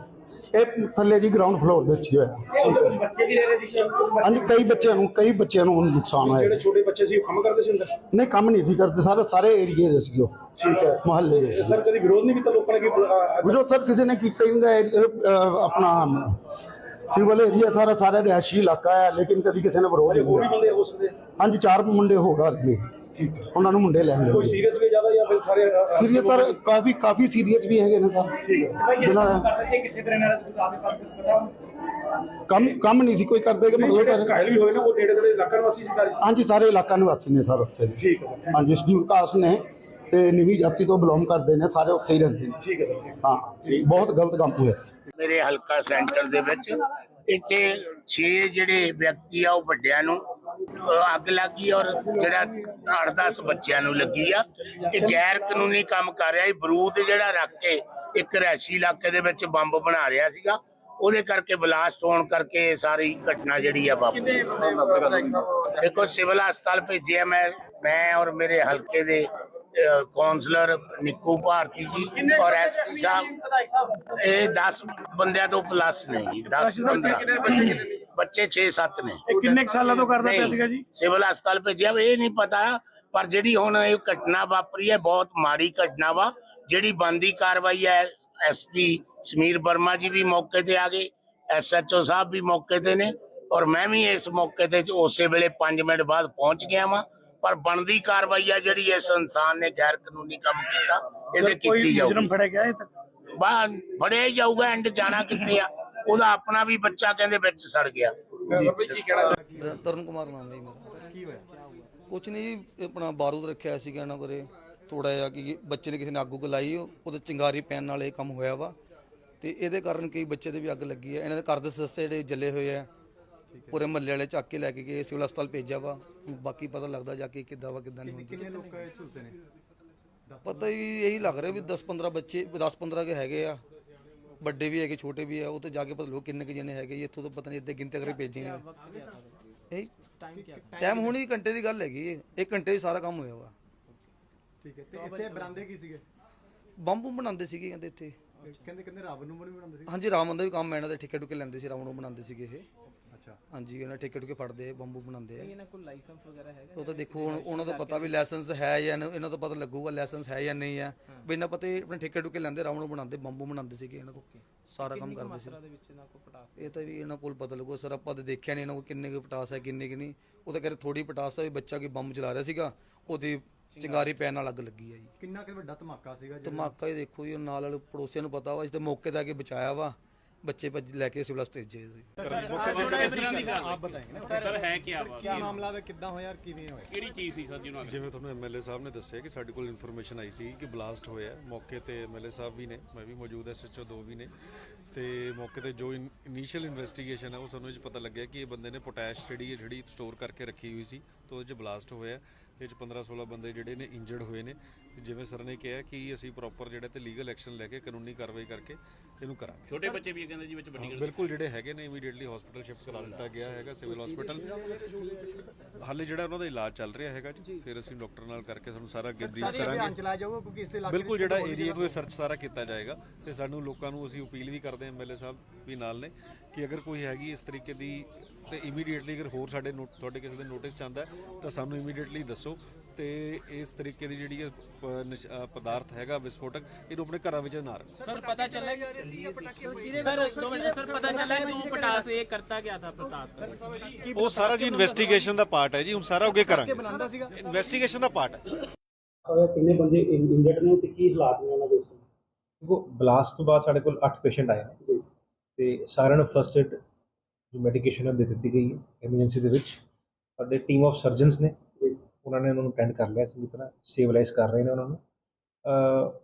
ਇਹ? ਥੱਲੇ ਜੀ ਗਰਾਊਂਡ ਫਲੋਰ ਦੇ ਵਿੱਚ ਹੋਇਆ। ਬੱਚੇ ਵੀ ਰਹਿ ਸੀ ਹਾਂਜੀ ਕਈ ਬੱਚਿਆਂ ਨੂੰ ਕਈ ਬੱਚਿਆਂ ਨੂੰ ਨੁਕਸਾਨ ਹੋਇਆ। ਜਿਹੜੇ ਛੋਟੇ ਬੱਚੇ ਸੀ ਉਹ ਕੰਮ ਕਰਦੇ ਸੀ ਅੰਦਰ? ਨਹੀਂ ਕੰਮ ਨਹੀਂ ਸੀ ਕਰਦੇ ਸਾਰੇ ਸਾਰੇ ਏਰੀਏ ਦੇ ਸੀਗੇ ਉਹ। ਮੁਹੱਲੇ ਦੇ ਸੀ ਸਰ ਕਦੀ ਵਿਰੋਧ ਨਹੀਂ ਕੀਤਾ ਲੋਕਾਂ ਨੇ ਕਿ ਅਹ, ਵਿਰੋਧ ਸਰ ਕਿਸੇ ਨੇ ਕੀਤਾ ਹੀ ਨਹੀਂ ਗਾ। ਇਹ, ਅਹ, ਆਪਣਾ ਸਿਵਲ ਏਰੀਆ ਸਾਰਾ ਸਾਰਾ ਰਿਹਾਇਸ਼ੀ ਇਲਾਕਾ ਹੈ ਲੇਕਿਨ ਕਦੀ ਕਿਸੇ ਨੇ ਵਿਰੋਧ ਨਹੀਂ ਹੋਰ ਵੀ ਕੀਤਾ ਬੰਦੇ ਹੋ ਸਕਦੇ ਹਾਂਜੀ ਚਾਰ ਮੁੰਡੇ ਹੋਰ ਆ ਗਏ ਉਹਨਾਂ ਨੂੰ ਮੁੰਡੇ ਲੈਣਗੇ ਕੋਈ ਸੀਰੀਅਸ ਵੀ ਜ਼ਿਆਦਾ ਜਾਂ ਫਿਰ ਸਾਰੇ ਅਹ, ਸੀਰੀਅਸ ਸਰ ਕਾਫੀ ਕਾਫੀ ਸੀਰੀਅਸ ਵੀ ਹੈਗੇ ਨੇ ਸਰ। ਪਤਾ? ਕੰਮ ਕੰਮ ਨਹੀਂ ਸੀ ਕੋਈ ਕਰਦੇ ਕਿ ਮਤਲਬ ਸਰ। ਘਾਇਲ ਵੀ ਹੋਏ ਨੇ ਉਹ ਨੇੜੇ ਦੇ ਇਲਾਕੇ ਨਿਵਾਸੀ ਸੀ ਸਾਰੇ? ਹਾਂਜੀ ਸਾਰੇ ਇਲਾਕਾ ਨਿਵਾਸੀ ਨੇ ਸਰ ਉੱਥੇ। ਠੀਕ ਹੈ। ਹਾਂਜੀ ਸ਼ਡਿਊਲ ਕਾਸਟ ਨੇ। ਤੇ ਨਿਵੀ ਜਾਤੀ ਤੋਂ ਬਿਲੋਂਗ ਕਰਦੇ ਨੇ ਸਾਰੇ ਉੱਥੇ ਹੀ ਰਹਿੰਦੇ ਨੇ। ਠੀਕ ਹੈ। ਹਾਂ ਬਹੁਤ ਗਲਤ ਕੰਮ ਹੋਇਆ। ਮੇਰੇ ਹਲਕਾ ਸੈਂਟਰ ਦੇ ਵਿੱਚ ਇੱਥੇ 6 ਜਿਹੜੇ ਵਿਅਕਤੀ ਆ ਉਹ ਵੱਡਿਆਂ ਨੂੰ ਅੱਗ ਲੱਗੀ ਔਰ ਜਿਹੜਾ 8-10 ਬੱਚਿਆਂ ਨੂੰ ਲੱਗੀ ਆ। ਇਹ ਗੈਰ ਕਾਨੂੰਨੀ ਕੰਮ ਕਰ ਰਿਹਾ ਇਹ ਬਰੂਦ ਜਿਹੜਾ ਰੱਖ ਕੇ ਇੱਕ ਰਹਿਸ਼ੀ ਇਲਾਕੇ ਦੇ ਵਿੱਚ ਬੰਬ ਬਣਾ ਰਿਹਾ ਸੀਗਾ। ਉਹਦੇ ਕਰਕੇ ਬਲਾਸਟ ਹੋਣ ਕਰਕੇ ਇਹ ਸਾਰੀ ਘਟਨਾ ਜਿਹੜੀ ਆ ਵਾਪਰੀ? ਦੇਖੋ ਸਿਵਲ ਹਸਪਤਾਲ ਭੇਜਿਆ ਮੈਂ ਮੈਂ ਔਰ ਮੇਰੇ ਹਲਕੇ ਦੇ ਅਹ, ਕੌਂਸਲਰ ਨਿੱਕੂ ਭਾਰਤੀ ਜੀ ਔਰ ਐਸਪੀ ਸਾਹਿਬ ਇਹ 10 ਬੰਦਿਆਂ ਤੋਂ ਪਲੱਸ ਨੇ ਜੀ 10 15 ਬੱਚੇ 6-7 ਨੇ? ਇਹ ਕਿੰਨੇ ਸਾਲਾਂ ਤੋਂ ਕਰਦਾ ਪਿਆ ਸੀਗਾ ਜੀ? ਸਿਵਲ ਹਸਪਤਾਲ ਭੇਜਿਆ ਵਾ, ਇਹ ਨਹੀਂ ਪਤਾ ਪਰ ਜਿਹੜੀ ਹੁਣ ਇਹ ਘਟਨਾ ਵਾਪਰੀ ਹੈ ਬਹੁਤ ਮਾੜੀ ਘਟਨਾ ਵਾ ਜਿਹੜੀ ਬੰਦੀ ਕਾਰਵਾਈ ਹੈ ਐਸਪੀ ਸਮੀਰ ਵਰਮਾ ਜੀ ਵੀ ਮੌਕੇ ਤੇ ਆ ਗਏ ਐਸਐਚਓ ਸਾਹਿਬ ਵੀ ਮੌਕੇ ਤੇ ਨੇ ਔਰ ਮੈਂ ਵੀ ਇਸ ਮੌਕੇ ਤੇ ਉਸੇ ਵੇਲੇ 5 ਮਿੰਟ ਬਾਅਦ ਪਹੁੰਚ ਗਿਆ ਵਾਂ ਪਰ ਬਣਦੀ ਕਾਰਵਾਈ ਆ ਜਿਹੜੀ ਇਸ ਇਨਸਾਨ ਨੇ ਗੈਰ ਕਾਨੂੰਨੀ ਕੰਮ ਕੀਤਾ ਇਹਦੇ ਕੀਤੀ ਜਾਊਗੀ। ਫੜਿਆ ਗਿਆ ਇਹ ਬਾਹਰ ਫੜਿਆ ਹੀ ਜਾਊਗਾ ਐਂਡ ਜਾਣਾ ਕਿੱਥੇ ਆ? ਉਹਦਾ ਆਪਣਾ ਵੀ ਬੱਚਾ ਕਹਿੰਦੇ ਵਿੱਚ ਸੜ ਗਿਆ। ਤਰਨ ਕੁਮਾਰ ਨਾਮ ਹੈ ਮੇਰਾ। ਕੀ ਹੋਇਆ? ਕੁਛ ਨਹੀਂ ਜੀ ਆਪਣਾ ਬਾਰੂਦ ਰੱਖਿਆ ਸੀਗਾ ਇਹਨਾਂ ਕੋਲੇ। ਥੋੜਾ ਜਿਹਾ ਕਿ ਬੱਚੇ ਨੇ ਕਿਸੇ ਨੇ ਅੱਗ ਉੱਗ ਲਾਈ ਉਹ- ਉਹਦੇ ਚਿੰਗਾਰੀ ਪੈਣ ਨਾਲ ਇਹ ਕੰਮ ਹੋਇਆ ਵਾ। ਤੇ ਇਹਦੇ ਕਾਰਨ ਕਈ ਬੱਚੇ ਦੇ ਵੀ ਅੱਗ ਲੱਗੀ ਹੈ। ਇਹਨਾਂ ਦੇ ਘਰ ਦੇ ਸਦੱਸੇ ਜਿਹੜੇ ਜੱਲੇ ਹੋਏ ਆ ਪੂਰੇ ਮਹੱਲੇ ਵਾਲੇ ਚੱਕ ਕੇ ਲੈ ਕੇ ਗਏ ਸਿਵਲ ਹਸਪਤਾਲ ਭੇਜਿਆ ਵਾ। ਬਾਕੀ ਪਤਾ ਲੱਗਦਾ ਜਾ ਕੇ ਕਿੱਦਾਂ ਵਾ ਕਿੱਦਾਂ ਨਹੀਂ ਹੁੰਦੀ। ਕਿੰਨੇ ਲੋਕ ਝੁਲਸੇ ਨੇ? ਪਤਾ ਹੀ ਇਹੀ ਲੱਗ ਰਿਹਾ ਵੀ 10 15 ਬੱਚੇ 10 15 ਕੇ ਹੈਗੇ ਆ। ਵੱਡੇ ਵੀ ਹੈਗੇ ਛੋਟੇ ਵੀ ਆ ਉਹ ਤੇ ਜਾ ਕੇ ਪਤਾ ਲੱਗੋ ਕਿੰਨੇ ਕੁ ਜਣੇ ਹੈਗੇ ਇੱਥੋਂ ਤਾਂ ਪਤਾ ਨਹੀਂ ਇੱਥੇ ਗਿਣਤੇ ਕਰੇ ਭੇਜੇ ਨੇ। ਇਹ ਟਾਈਮ ਹੁਣੀ ਘੰਟੇ ਦੀ ਗੱਲ ਹੈਗੀ ਹੈ। ਇੱਕ ਘੰਟੇ 'ਚ ਸਾਰਾ ਕੰਮ ਹੋਇਆ ਵਾ। ਠੀਕ ਹੈ ਤੇ ਇੱਥੇ ਬਰਾਂਦੇ ਕੀ ਸੀਗੇ? ਬੰਬੂ ਬਣਾਉਂਦੇ ਸੀਗੇ ਕਹਿੰਦੇ ਇੱਥੇ। ਕਹਿੰਦੇ ਕਹਿੰਦੇ ਰਾਵਣ ਨੂੰ ਵੀ ਬਣਾਉਂਦੇ ਸੀ ਹਾਂਜੀ ਰਾਵਣ ਦਾ ਵੀ ਕੰਮ ਇਹਨਾਂ ਦੇ ਠੇਕੇ ਟੁਕੇ ਲੈਂਦੇ ਸੀ ਰਾਵਣ ਨੂੰ ਬਣਾਉਂਦੇ ਸੀਗੇ ਇਹ। ਅੱਛਾ। ਹਾਂਜੀ ਇਹਨਾਂ ਠੇਕੇ ਟੁਕੇ ਫੜਦੇ ਬੰਬੂ ਬਣਾਉਂਦੇ ਆ। ਇਹਨਾਂ ਕੋਲ ਲਾਇਸੈਂਸ ਵਗੈਰਾ ਹੈਗਾ ਉਹ ਤਾਂ ਦੇਖੋ ਹੁਣ ਉਹਨਾਂ ਦਾ ਪਤਾ ਵੀ ਲਾਇਸੈਂਸ ਹੈ ਜਾਂ ਨਹੀਂ ਇਹਨਾਂ ਤੋਂ ਪਤਾ ਲੱਗੂਗਾ ਲਾਇਸੈਂਸ ਹੈ ਜਾਂ ਨਹੀਂ ਹੈ। ਵੀ ਇਹਨਾਂ ਪਤਾ ਹੀ ਆਪਣੇ ਠੇਕੇ ਟੁਕੇ ਲੈਂਦੇ ਰਾਵਣ ਨੂੰ ਬਣਾਉਂਦੇ ਬੰਬੂ ਬਣਾਉਂਦੇ ਸੀਗੇ ਇਹਨਾਂ ਤੋਂ। ਸਾਰਾ ਕੰਮ ਕਰਦੇ ਸੀ ਦੇ ਵਿੱਚ ਇਹਨਾਂ ਕੋਲ ਪਟਾਸ ਇਹ ਤਾਂ ਵੀ ਇਹਨਾਂ ਕੋਲ ਪਤਾ ਲੱਗੋ ਸਰ ਆਪਾਂ ਤਾਂ ਦੇਖਿਆ ਨਹੀਂ ਇਹਨਾਂ ਕੋਲ ਕਿੰਨੇ ਕੁ ਪਟਾਸ ਹੈ ਕਿੰਨੇ ਕਿ ਨਹੀਂ। ਉਹ ਤਾਂ ਕਹਿੰਦੇ ਥੋੜੀ ਪਟਾਸ ਹੈ ਵੀ ਬੱਚਾ ਕੋਈ ਬੰਬ ਚਲਾ ਰਿਹਾ ਸੀਗਾ ਉਹਦੀ ਚਿੰਗਾਰੀ। ਪੈਣ ਨਾਲ ਅੱਗ ਲੱਗੀ ਹੈ ਜੀ। ਕਿੰਨਾ ਕਿ ਵੱਡਾ ਧਮਾਕਾ ਸੀਗਾ ਜਿਹੜਾ- ਧਮਾਕਾ ਹੀ ਦੇਖੋ ਜੀ ਉਹ ਨਾਲ ਵਾਲੇ ਪੜੋਸੀਆਂ ਨੂੰ ਪਤਾ ਵਾ ਇਸ ਤੇ ਮੌਕੇ ਤੇ ਆ ਕੇ ਬਚਾਇਆ ਵਾ। ਬੱਚੇ ਭੱਜ ਲੈ ਕੇ ਸਿਵਲ ਹਸਪਤਾਲ ਭੇਜੇ ਸੀ ਆਪ ਬਤਾਏਂਗੇ ਸਰ ਹੈ ਕੀ ਕੀ ਮਾਮਲਾ ਵਾ? ਕਿੱਦਾਂ ਹੋਇਆ ਔਰ ਕਿਵੇਂ ਹੋਇਆ? ਜਿਵੇਂ ਤੁਹਾਨੂੰ ਐਮਐਲਏ ਸਾਹਿਬ ਨੇ ਦੱਸਿਆ ਕਿ ਸਾਡੇ ਕੋਲ ਇਨਫੋਰਮੇਸ਼ਨ ਆਈ ਸੀ ਕਿ ਬਲਾਸਟ ਹੋਇਆ ਹੈ। ਮੌਕੇ ਤੇ ਐਮਐਲਏ ਸਾਹਿਬ ਵੀ ਨੇ ਮੈਂ ਵੀ ਮੌਜੂਦ ਐਸਐਚਓ ਦੋ ਵੀ ਨੇ। ਤੇ ਮੌਕੇ ਤੇ ਜੋ ਇਨੀਸ਼ੀਅਲ ਇਨਵੈਸਟੀਗੇਸ਼ਨ ਹੈ ਉਹ ਸਾਨੂੰ ਇਹ 'ਚ ਪਤਾ ਲੱਗਿਆ ਕਿ ਇਹ ਬੰਦੇ ਨੇ ਪੋਟੈਸ਼ ਜਿਹੜੀ ਹੈ ਜਿਹੜੀ ਸਟੋਰ ਕਰਕੇ ਰੱਖੀ ਹੋਈ ਸੀ ਤੇ ਉਹਦੇ 'ਚ ਬਲਾਸਟ ਹੋਇਆ ਇਹ 'ਚ 15 16 ਬੰਦੇ ਜਿਹੜੇ ਨੇ ਇੰਜਰਡ ਹੋਏ ਨੇ। ਤੇ ਜਿਵੇਂ ਸਰ ਨੇ ਕਿਹਾ ਕਿ ਅਸੀਂ ਪ੍ਰੋਪਰ ਜਿਹੜੇ ਤੇ ਲੀਗਲ ਐਕਸ਼ਨ ਲੈ ਕੇ ਕਾਨੂੰਨੀ ਕਾਰਵਾਈ ਕਰਕੇ ਇਹਨੂੰ ਕਰਾਂਗੇ। ਛੋਟੇ ਬੱਚੇ ਵੀ ਕਹਿੰਦੇ ਜੀ ਵਿੱਚ ਵੱਡੀ ਬਿਲਕੁਲ ਜਿਹੜੇ ਹੈਗੇ ਨੇ ਇਮੀਡੀਏਟਲੀ ਹਸਪੀਟਲ ਸ਼ਿਫਟ ਕਰਾ ਦਿੱਤਾ ਗਿਆ ਹੈਗਾ ਸਿਵਲ ਹਸਪੀਟਲ ਹਾਲੇ ਜਿਹੜਾ ਉਹਨਾਂ ਦਾ ਇਲਾਜ ਚੱਲ ਰਿਹਾ ਹੈਗਾ ਜੀ ਫਿਰ ਅਸੀਂ ਡਾਕਟਰ ਨਾਲ ਕਰਕੇ ਸਾਨੂੰ ਸਾਰਾ ਅੱਗੇ ਬਰੀਫ ਕਰਾਂਗੇ। ਚਲਾਇਆ ਜਾਊਗਾ ਕਿਉਂਕਿ ਇਸ ਇਲਾਕੇ ਬਿਲਕੁਲ ਜਿਹੜਾ ਏਰੀਆ ਨੂੰ ਸਰਚ ਸਾਰਾ ਕੀਤਾ ਜਾਏਗਾ ਤੇ ਸਾਨੂੰ ਲੋਕਾਂ ਨੂੰ ਅਸੀਂ ਅਪੀਲ ਵੀ ਕਰਦੇ ਹਾਂ ਐਮਐਲਏ ਸਾਹਿਬ ਵੀ ਨਾਲ ਨੇ ਕਿ ਅਗਰ ਕੋਈ ਹੈਗੀ ਇਸ ਤਰੀਕੇ ਦੀ ਤੇ ਇਮੀਡੀਏਟਲੀ ਅਗਰ ਹੋਰ ਸਾਡੇ ਤੁਹਾਡੇ ਕਿਸੇ ਦੇ ਨੋਟਿਸ ਚ ਆਂਦਾ ਤਾਂ ਸਾਨੂੰ ਇਮੀਡੀਏਟਲੀ ਦੱਸੋ ਤੇ ਇਸ ਤਰੀਕੇ ਦੀ ਜਿਹੜੀ ਪਦਾਰਥ ਹੈਗਾ ਵਿਸਫੋਟਕ ਇਹਨੂੰ ਆਪਣੇ ਘਰਾਂ ਵਿੱਚ ਨਾ ਰੱਖੋ। ਸਰ ਪਤਾ ਚੱਲਾ ਕਿ ਸਰ ਦੋ ਮਿੰਟ ਸਰ ਪਤਾ ਚੱਲਾ ਕਿ ਉਹ ਪਟਾਸ ਇਹ ਕਰਤਾ ਗਿਆ ਥਾ ਪ੍ਰਤਾਪ ਉਹ ਸਾਰਾ ਜੀ ਇਨਵੈਸਟੀਗੇਸ਼ਨ ਦਾ ਪਾਰਟ ਹੈ ਜੀ ਹੁਣ ਸਾਰਾ ਅੱਗੇ ਕਰਾਂਗੇ। ਇਨਵੈਸਟੀਗੇਸ਼ਨ ਦਾ ਪਾਰਟ ਹੈ। ਸਾਰੇ ਕਿੰਨੇ ਬੰਦੇ ਇੰਜਰਡ ਨੇ ਤੇ ਕੀ ਹਾਲਾਤ ਨੇ ਉਹਨਾਂ ਦੇ ਦੇਖੋ ਬਲਾਸਟ ਤੋਂ ਬਾਅਦ ਸਾਡੇ ਕੋਲ 8 ਪੇਸ਼ੈਂਟ ਆਏ ਨੇ। ਤੇ ਸਾਰਿਆਂ ਨੂੰ ਫਰਸਟ ਏਡ ਜੋ ਮੈਡੀਕੇਸ਼ਨ ਹੈ ਦੇ ਦਿੱਤੀ ਗਈ ਹੈ ਐਮਰਜੈਂਸੀ ਦੇ ਵਿੱਚ। ਸਾਡੇ ਟੀਮ ਆਫ ਸਰਜਨਸ ਨੇ ਉਹਨਾਂ ਨੇ ਉਹਨਾਂ ਨੂੰ ਅਟੈਂਡ ਕਰ ਲਿਆ ਸੀ ਤਰ੍ਹਾਂ ਸੇਵਲਾਈਜ਼ ਕਰ ਰਹੇ ਨੇ ਉਹਨਾਂ ਨੂੰ।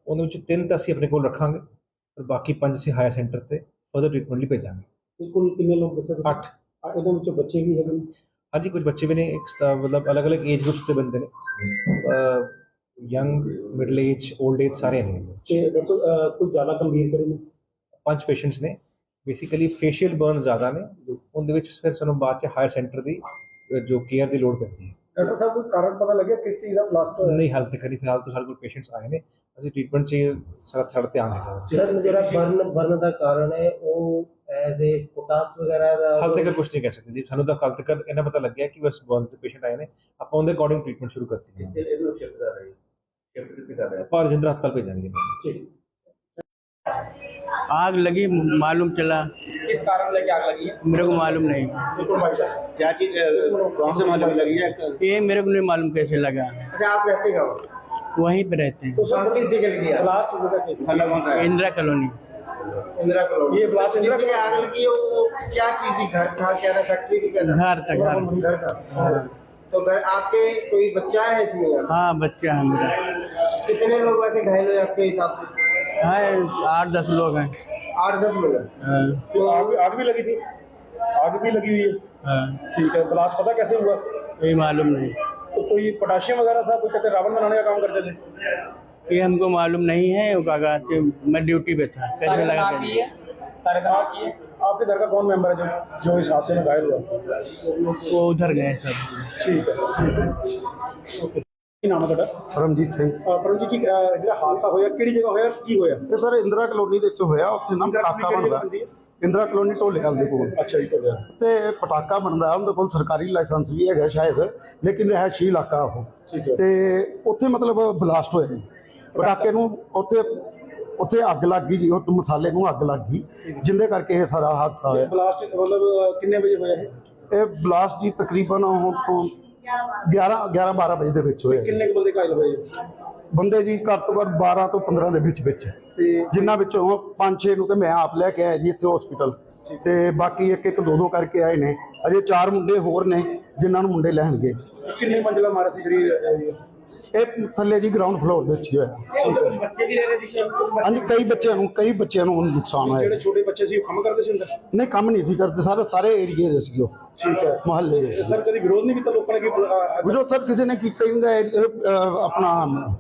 ਉਹਦੇ ਵਿੱਚ ਤਿੰਨ ਤਾਂ ਅਸੀਂ ਆਪਣੇ ਕੋਲ ਰੱਖਾਂਗੇ ਪਰ ਬਾਕੀ ਪੰਜ ਅਸੀਂ ਹਾਇਰ ਸੈਂਟਰ ਤੇ ਫਰਦਰ ਟ੍ਰੀਟਮੈਂਟ ਲਈ ਭੇਜਾਂਗੇ। ਕੁੱਲ ਕਿੰਨੇ ਲੋਕ ਦੱਸੇ 8 ਇਹਦੇ ਵਿੱਚੋਂ ਬੱਚੇ ਵੀ ਹੈਗੇ ਹਾਂਜੀ ਕੁਝ ਬੱਚੇ ਵੀ ਨੇ ਇੱਕ ਤਾਂ ਮਤਲਬ ਅਲੱਗ-ਅਲੱਗ ਏਜ ਗਰੁੱਪਸ ਦੇ ਬੰਦੇ ਨੇ। Young middle age old age ਸਾਰੇ ਨੇ। ਤੇ ਡਾਕਟਰ ਕੋਈ ਜ਼ਿਆਦਾ ਗੰਭੀਰ ਕਰੇ ਨੇ ਪੰਜ ਪੇਸ਼ੈਂਟਸ ਨੇ। ਬੇਸਿਕਲੀ ਫੇਸ਼ੀਅਲ ਬਰਨਸ ਜ਼ਿਆਦਾ ਨੇ ਉਹਦੇ ਵਿੱਚ ਫਿਰ ਸਾਨੂੰ ਬਾਅਦ ਚ ਹਾਇਰ ਸੈਂਟਰ ਦੀ ਜੋ ਕੇਅਰ ਦੀ ਲੋੜ ਪੈਂਦੀ ਹੈ। ਡਾਕਟਰ ਸਾਹਿਬ ਕੋਈ ਕਾਰਨ ਪਤਾ ਲੱਗਿਆ ਕਿਸ ਚੀਜ਼ ਦਾ ਬਲਾਸਟ ਨਹੀਂ ਹਾਲ ਤੱਕ ਨਹੀਂ ਫਿਲਹਾਲ ਤਾਂ ਸਾਡੇ ਕੋਲ ਪੇਸ਼ੈਂਟਸ ਆਏ ਨੇ। ਅਸੀਂ ਟ੍ਰੀਟਮੈਂਟ 'ਚ ਸਾਰਾ ਸਾਡਾ ਧਿਆਨ ਹੈਗਾ ਸਰ ਜਿਹੜਾ ਬਰਨ ਬਰਨ ਦਾ ਕਾਰਨ ਹੈ ਉਹ ਐਜ਼ ਏ ਪੋਟਾਸ ਵਗੈਰਾ ਦਾ ਹਾਲ ਤੱਕ ਕੁਝ ਨਹੀਂ ਕਹਿ ਸਕਦੇ ਜੀ। ਸਾਨੂੰ ਤਾਂ ਕੱਲ ਤੱਕ ਇਹਨਾਂ ਪਤਾ ਲੱਗਿਆ ਕਿ ਬਸ ਬਰਨਸ ਦੇ ਪੇਸ਼ੈਂਟ ਆਏ ਨੇ। ਆਪਾਂ ਉਹਦੇ ਅਕੋਰਡਿੰਗ ਟ੍ਰੀਟਮੈਂਟ ਸ਼ੁਰੂ ਕਰਤੀ ਹੈ। ਇਹਨੂੰ ਸ਼ਿਫਟ ਕਰ ਰਹੇ ਸ਼ਿਫਟ ਕਿੱਥੇ ਕਰ ਰਹੇ ਆਪਾਂ ਰਜਿੰਦਰ ਹਸਪਤਾਲ ਭੇਜਾਂਗੇ। ਠੀਕ। आग लगी मालूम चला। किस कारण लेके आग लगी? है मेरे को मालूम नहीं। क्या चीज़ कौन से मालूम लगी है? ये मेरे को नहीं मालूम कैसे लगा। अच्छा आप रहते कहाँ वहीं पे रहते हैं। तो लगी है है? इंदिरा कॉलोनी। इंदिरा कॉलोनी। ये ब्लास्ट इंदिरा जिसमें आग लगी है? वो क्या चीज़ थी? घर था क्या था? फैक्ट्री थी क्या था? घर घर। घर था। तो घर आपके कोई बच्चा है इसमें? हाँ बच्चा है मेरा। कितने लोग वैसे घायल हुए आपके हिसाब से? हाँ आठ दस लोग हैं। आठ दस लोग हैं? तो आग आग भी लगी थी? आग भी लगी हुई है? हाँ। ठीक है ब्लास्ट पता कैसे हुआ? ये मालूम नहीं। तो कोई पोटाशियम वगैरह था? कोई कहते रावण बनाने का काम करते थे? ये हमको मालूम नहीं है वो काका मैं ड्यूटी पे था। कैसे लगा है आपके घर का कौन मेंबर है जो जो इस हादसे में घायल हुआ? वो उधर गए सर ठीक है। ओके। ਕੀ ਨਾਮ ਹੈ ਤੁਹਾਡਾ? ਰਣਜੀਤ ਸਿੰਘ। ਪਰਮਜੀਤ ਜੀ ਅਹ ਜਿਹੜਾ ਹਾਦਸਾ ਹੋਇਆ ਕਿਹੜੀ ਜਗ੍ਹਾ ਹੋਇਆ ਕੀ ਹੋਇਆ? ਇਹ ਸਰ ਇੰਦਰਾ ਕਲੋਨੀ ਦੇ ਵਿੱਚ ਹੋਇਆ ਉੱਥੇ ਨਾ ਪਟਾਕਾ ਬਣਦਾ। ਇੰਦਰਾ ਕਲੋਨੀ ਢੋਲੇਵਾਲ ਦੇ ਕੋਲ। ਅੱਛਾ ਜੀ ਤੁਹਾਡਾ ਤੇ ਪਟਾਕਾ ਬਣਦਾ ਉਹਦੇ ਕੋਲ ਸਰਕਾਰੀ ਲਾਇਸੈਂਸ ਵੀ ਹੈਗਾ ਸ਼ਾਇਦ ਲੇਕਿਨ ਰਹਿਸ਼ੀ ਇਲਾਕਾ ਉਹ। ਠੀਕ ਹੈ। ਤੇ ਉੱਥੇ ਮਤਲਬ ਬਲਾਸਟ ਹੋਇਆ ਜੀ। ਪਟਾਕੇ ਨੂੰ ਉੱਥੇ ਉੱਥੇ ਅੱਗ ਲੱਗ ਗਈ ਜੀ ਉਹ ਮਸਾਲੇ ਨੂੰ ਅੱਗ ਲੱਗ ਗਈ ਜਿੰਦੇ ਕਰਕੇ ਇਹ ਸਾਰਾ ਹਾਦਸਾ ਹੋਇਆ। ਬਲਾਸਟ ਮਤਲਬ ਕਿੰਨੇ ਵਜੇ ਹੋਇਆ ਇਹ? ਇਹ ਬਲਾਸਟ ਜੀ ਤਕਰੀਬਨ ਹੁਣ ਤੋਂ 11 11 12 ਵਜੇ ਦੇ ਵਿੱਚ ਹੋਇਆ ਜੀ। ਕਿੰਨੇ ਕੁ ਬੰਦੇ ਘਾਇਲ ਹੋਏ ਬੰਦੇ ਜੀ ਘੱਟ ਤੋਂ ਘੱਟ 12 ਤੋਂ 15 ਦੇ ਵਿੱਚ ਵਿੱਚ। ਤੇ ਜਿਨ੍ਹਾਂ ਵਿੱਚੋਂ 5-6 ਨੂੰ ਤੇ ਮੈਂ ਆਪ ਲੈ ਕੇ ਆਇਆ ਜੀ ਇੱਥੇ ਹਸਪੀਟਲ ਤੇ ਬਾਕੀ ਇੱਕ ਇੱਕ ਦੋ ਦੋ ਕਰਕੇ ਆਏ ਨੇ। ਅਜੇ ਚਾਰ ਮੁੰਡੇ ਹੋਰ ਨੇ ਜਿਨ੍ਹਾਂ ਨੂੰ ਮੁੰਡੇ ਲੈਣਗੇ। ਕਿੰਨੇ ਮੰਜ਼ਲਾ ਮਾਰਾ ਸੀ ਜਿਹੜੀ ਅਹ, ਇਹ? ਥੱਲੇ ਜੀ ਗਰਾਊਂਡ ਫਲੋਰ ਦੇ ਵਿੱਚ ਹੀ ਹੋਇਆ। ਬੱਚੇ ਵੀ ਰਹਿ ਸੀ? ਹਾਂਜੀ ਕਈ ਬੱਚਿਆਂ ਨੂੰ ਕਈ ਬੱਚਿਆਂ ਨੂੰ ਨੁਕਸਾਨ ਹੋਇਆ। ਜਿਹੜੇ ਛੋਟੇ ਬੱਚੇ ਸੀ ਉਹ ਕੰਮ ਕਰਦੇ ਸੀ ਅੰਦਰ? ਨਹੀਂ ਕੰਮ ਨਹੀਂ ਸੀ ਕਰਦੇ ਸਾਰੇ ਸਾਰੇ ਏਰੀਏ ਦੇ ਸੀਗੇ ਉਹ। ਠੀਕ ਹੈ। ਮੁਹੱਲੇ ਦੇ ਸੀ ਸਰ ਕਦੀ ਵਿਰੋਧ ਨਹੀਂ ਕੀਤਾ ਲੋਕਾਂ ਨੇ ਕਿ ਅਹ, ਵਿਰੋਧ ਸਰ ਕਿਸੇ ਨੇ ਕੀਤਾ ਹੀ ਨਹੀਂ ਗਾ। ਇਹ, ਅਹ, ਆਪਣਾ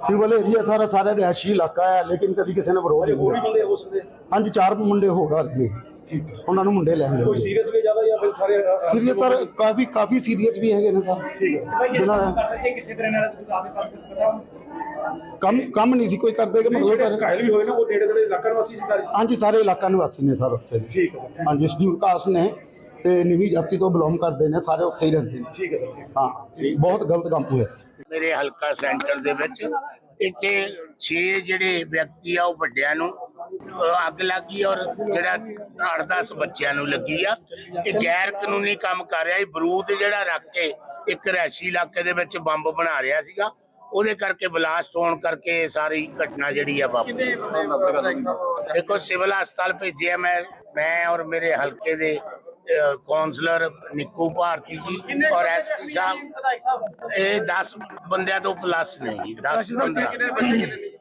ਸਿਵਲ ਏਰੀਆ ਸਾਰਾ ਸਾਰਾ ਰਿਹਾਇਸ਼ੀ ਇਲਾਕਾ ਹੈ ਲੇਕਿਨ ਕਦੀ ਕਿਸੇ ਨੇ ਵਿਰੋਧ ਨਹੀਂ ਹੋਰ ਵੀ ਕੀਤਾ। ਬੰਦੇ ਹੋ ਸਕਦੇ। ਹਾਂਜੀ ਚਾਰ ਮੁੰਡੇ ਹੋਰ ਆ ਰਹੇ ਉਹਨਾਂ ਨੂੰ ਮੁੰਡੇ ਲੈ ਕੋਈ ਲੈਣਗੇ ਸੀਰੀਅਸ ਵੀ ਜ਼ਿਆਦਾ ਜਾਂ ਫਿਰ ਸਾਰੇ ਅਹ, ਸੀਰੀਅਸ ਸਰ ਕਾਫੀ ਕਾਫੀ ਸੀਰੀਅਸ ਵੀ ਹੈਗੇ ਨੇ ਸਰ। ਜਿਨ੍ਹਾਂ ਦਾ ਕਿੱਥੇ ਕਰਨ ਵਾਲਾ ਸੀ ਸਾਥ ਪਾਸ ਪਤਾ? ਕੰਮ ਕੰਮ ਨਹੀਂ ਸੀ ਕੋਈ ਕਰਦੇ ਕਿ ਮਤਲਬ ਜਿਹੜੇ ਸਰ ਘਾਇਲ ਵੀ ਹੋਏ ਨਾ ਉਹ ਨੇੜੇ ਦੇ ਇਲਾਕਾ ਨਿਵਾਸੀ ਸੀ ਸਾਰੇ? ਹਾਂਜੀ ਸਾਰੇ ਇਲਾਕਾ ਨਿਵਾਸੀ ਨੇ ਸਰ ਉੱਥੇ। ਦੇ। ਠੀਕ ਹੈ। ਹਾਂਜੀ ਸ਼ਡਿਊਲ ਕਾਸਟ ਨੇ। ਤੇ ਨਿਵੀ ਜਾਤੀ ਤੋਂ ਬਿਲੋਂਗ ਕਰਦੇ ਨੇ ਸਾਰੇ ਉੱਥੇ ਹੀ ਰਹਿੰਦੇ ਨੇ। ਠੀਕ ਹੈ ਹਾਂ ਬਹੁਤ ਗਲਤ ਕੰਮ ਹੋਇਆ। ਮੇਰੇ ਹਲਕਾ ਸੈਂਟਰ ਦੇ ਵਿੱਚ ਇੱਥੇ 6 ਜਿਹੜੇ ਵਿਅਕਤੀ ਆ ਉਹ ਵੱਡਿਆਂ ਨੂੰ ਅੱਗ ਲੱਗੀ ਔਰ ਜਿਹੜਾ 8-10 ਬੱਚਿਆਂ ਨੂੰ ਲੱਗੀ ਆ ਇਹ ਗੈਰ ਕਾਨੂੰਨੀ ਕੰਮ ਕਰ ਰਿਹਾ ਇਹ ਬਰੂਦ ਜਿਹੜਾ ਰੱਖ ਕੇ ਇੱਕ ਰਹਿਸ਼ੀ ਇਲਾਕੇ ਦੇ ਵਿੱਚ ਬੰਬ ਬਣਾ ਰਿਹਾ ਸੀਗਾ ਉਹਦੇ ਕਰਕੇ ਬਲਾਸਟ ਹੋਣ ਕਰਕੇ ਸਾਰੀ ਘਟਨਾ ਜਿਹੜੀ ਆ ਵਾਪਰੀ? ਦੇਖੋ ਸਿਵਲ ਹਸਪਤਾਲ ਭੇਜਿਆ ਮੈਂ ਮੈਂ ਔਰ ਮੇਰੇ ਹਲਕੇ ਦੇ ਅਹ, ਕੌਂਸਲਰ ਨਿੱਕੂ ਭਾਰਤੀ ਜੀ ਔਰ ਐਸਪੀ ਸਾਹਿਬ ਇਹ 10 ਬੰਦਿਆਂ ਤੋਂ ਪਲੱਸ ਨੇ ਜੀ 10 15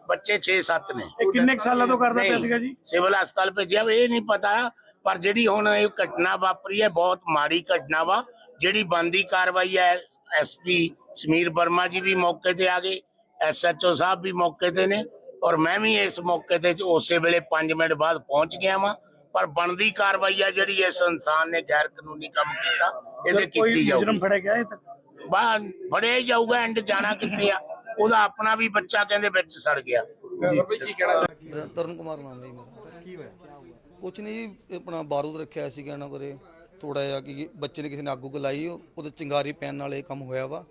ਬੱਚੇ 6-7 ਨੇ? ਇਹ ਕਿੰਨੇ ਸਾਲਾਂ ਤੋਂ ਕਰਦਾ ਪਿਆ ਸੀਗਾ ਜੀ? ਸਿਵਲ ਹਸਪਤਾਲ ਭੇਜਿਆ ਵਾ, ਇਹ ਨਹੀਂ ਪਤਾ ਪਰ ਜਿਹੜੀ ਹੁਣ ਇਹ ਘਟਨਾ ਵਾਪਰੀ ਹੈ ਬਹੁਤ ਮਾੜੀ ਘਟਨਾ ਵਾ ਜਿਹੜੀ ਬੰਦੀ ਕਾਰਵਾਈ ਹੈ ਐਸਪੀ ਸਮੀਰ ਵਰਮਾ ਜੀ ਵੀ ਮੌਕੇ ਤੇ ਆ ਗਏ ਐਸਐਚਓ ਸਾਹਿਬ ਵੀ ਮੌਕੇ ਤੇ ਨੇ ਔਰ ਮੈਂ ਵੀ ਇਸ ਮੌਕੇ ਤੇ ਉਸੇ ਵੇਲੇ 5 ਮਿੰਟ ਬਾਅਦ ਪਹੁੰਚ ਗਿਆ ਵਾਂ ਪਰ ਬਣਦੀ ਕਾਰਵਾਈ ਆ ਜਿਹੜੀ ਇਸ ਇਨਸਾਨ ਨੇ ਗੈਰ ਕਾਨੂੰਨੀ ਕੰਮ ਕੀਤਾ ਇਹਦੇ ਕੀਤੀ ਜਾਊਗੀ। ਫੜਿਆ ਗਿਆ ਇਹ ਤੱਕ ਬਾਹਰ ਫੜਿਆ ਹੀ ਜਾਊਗਾ ਐਂਡ ਜਾਣਾ ਕਿੱਥੇ ਆ? ਉਹਦਾ ਆਪਣਾ ਵੀ ਬੱਚਾ ਕਹਿੰਦੇ ਵਿੱਚ ਸੜ ਗਿਆ। ਤਰਨ ਕੁਮਾਰ ਨਾਮ ਹੈ ਜੀ ਮੇਰਾ। ਕੀ ਹੋਇਆ? ਕੁਛ ਨਹੀਂ ਜੀ ਆਪਣਾ ਬਾਰੂਦ ਰੱਖਿਆ ਸੀਗਾ ਇਹਨਾਂ ਕੋਲੇ। ਥੋੜਾ ਜਿਹਾ ਕਿ ਬੱਚੇ ਨੇ ਕਿਸੇ ਨੇ ਅੱਗ ਉੱਗ ਲਾਈ ਉਹ- ਉਹਦੇ ਚਿੰਗਾਰੀ ਪੈਣ ਨਾਲ ਇਹ ਕੰਮ ਹੋਇਆ ਵਾ।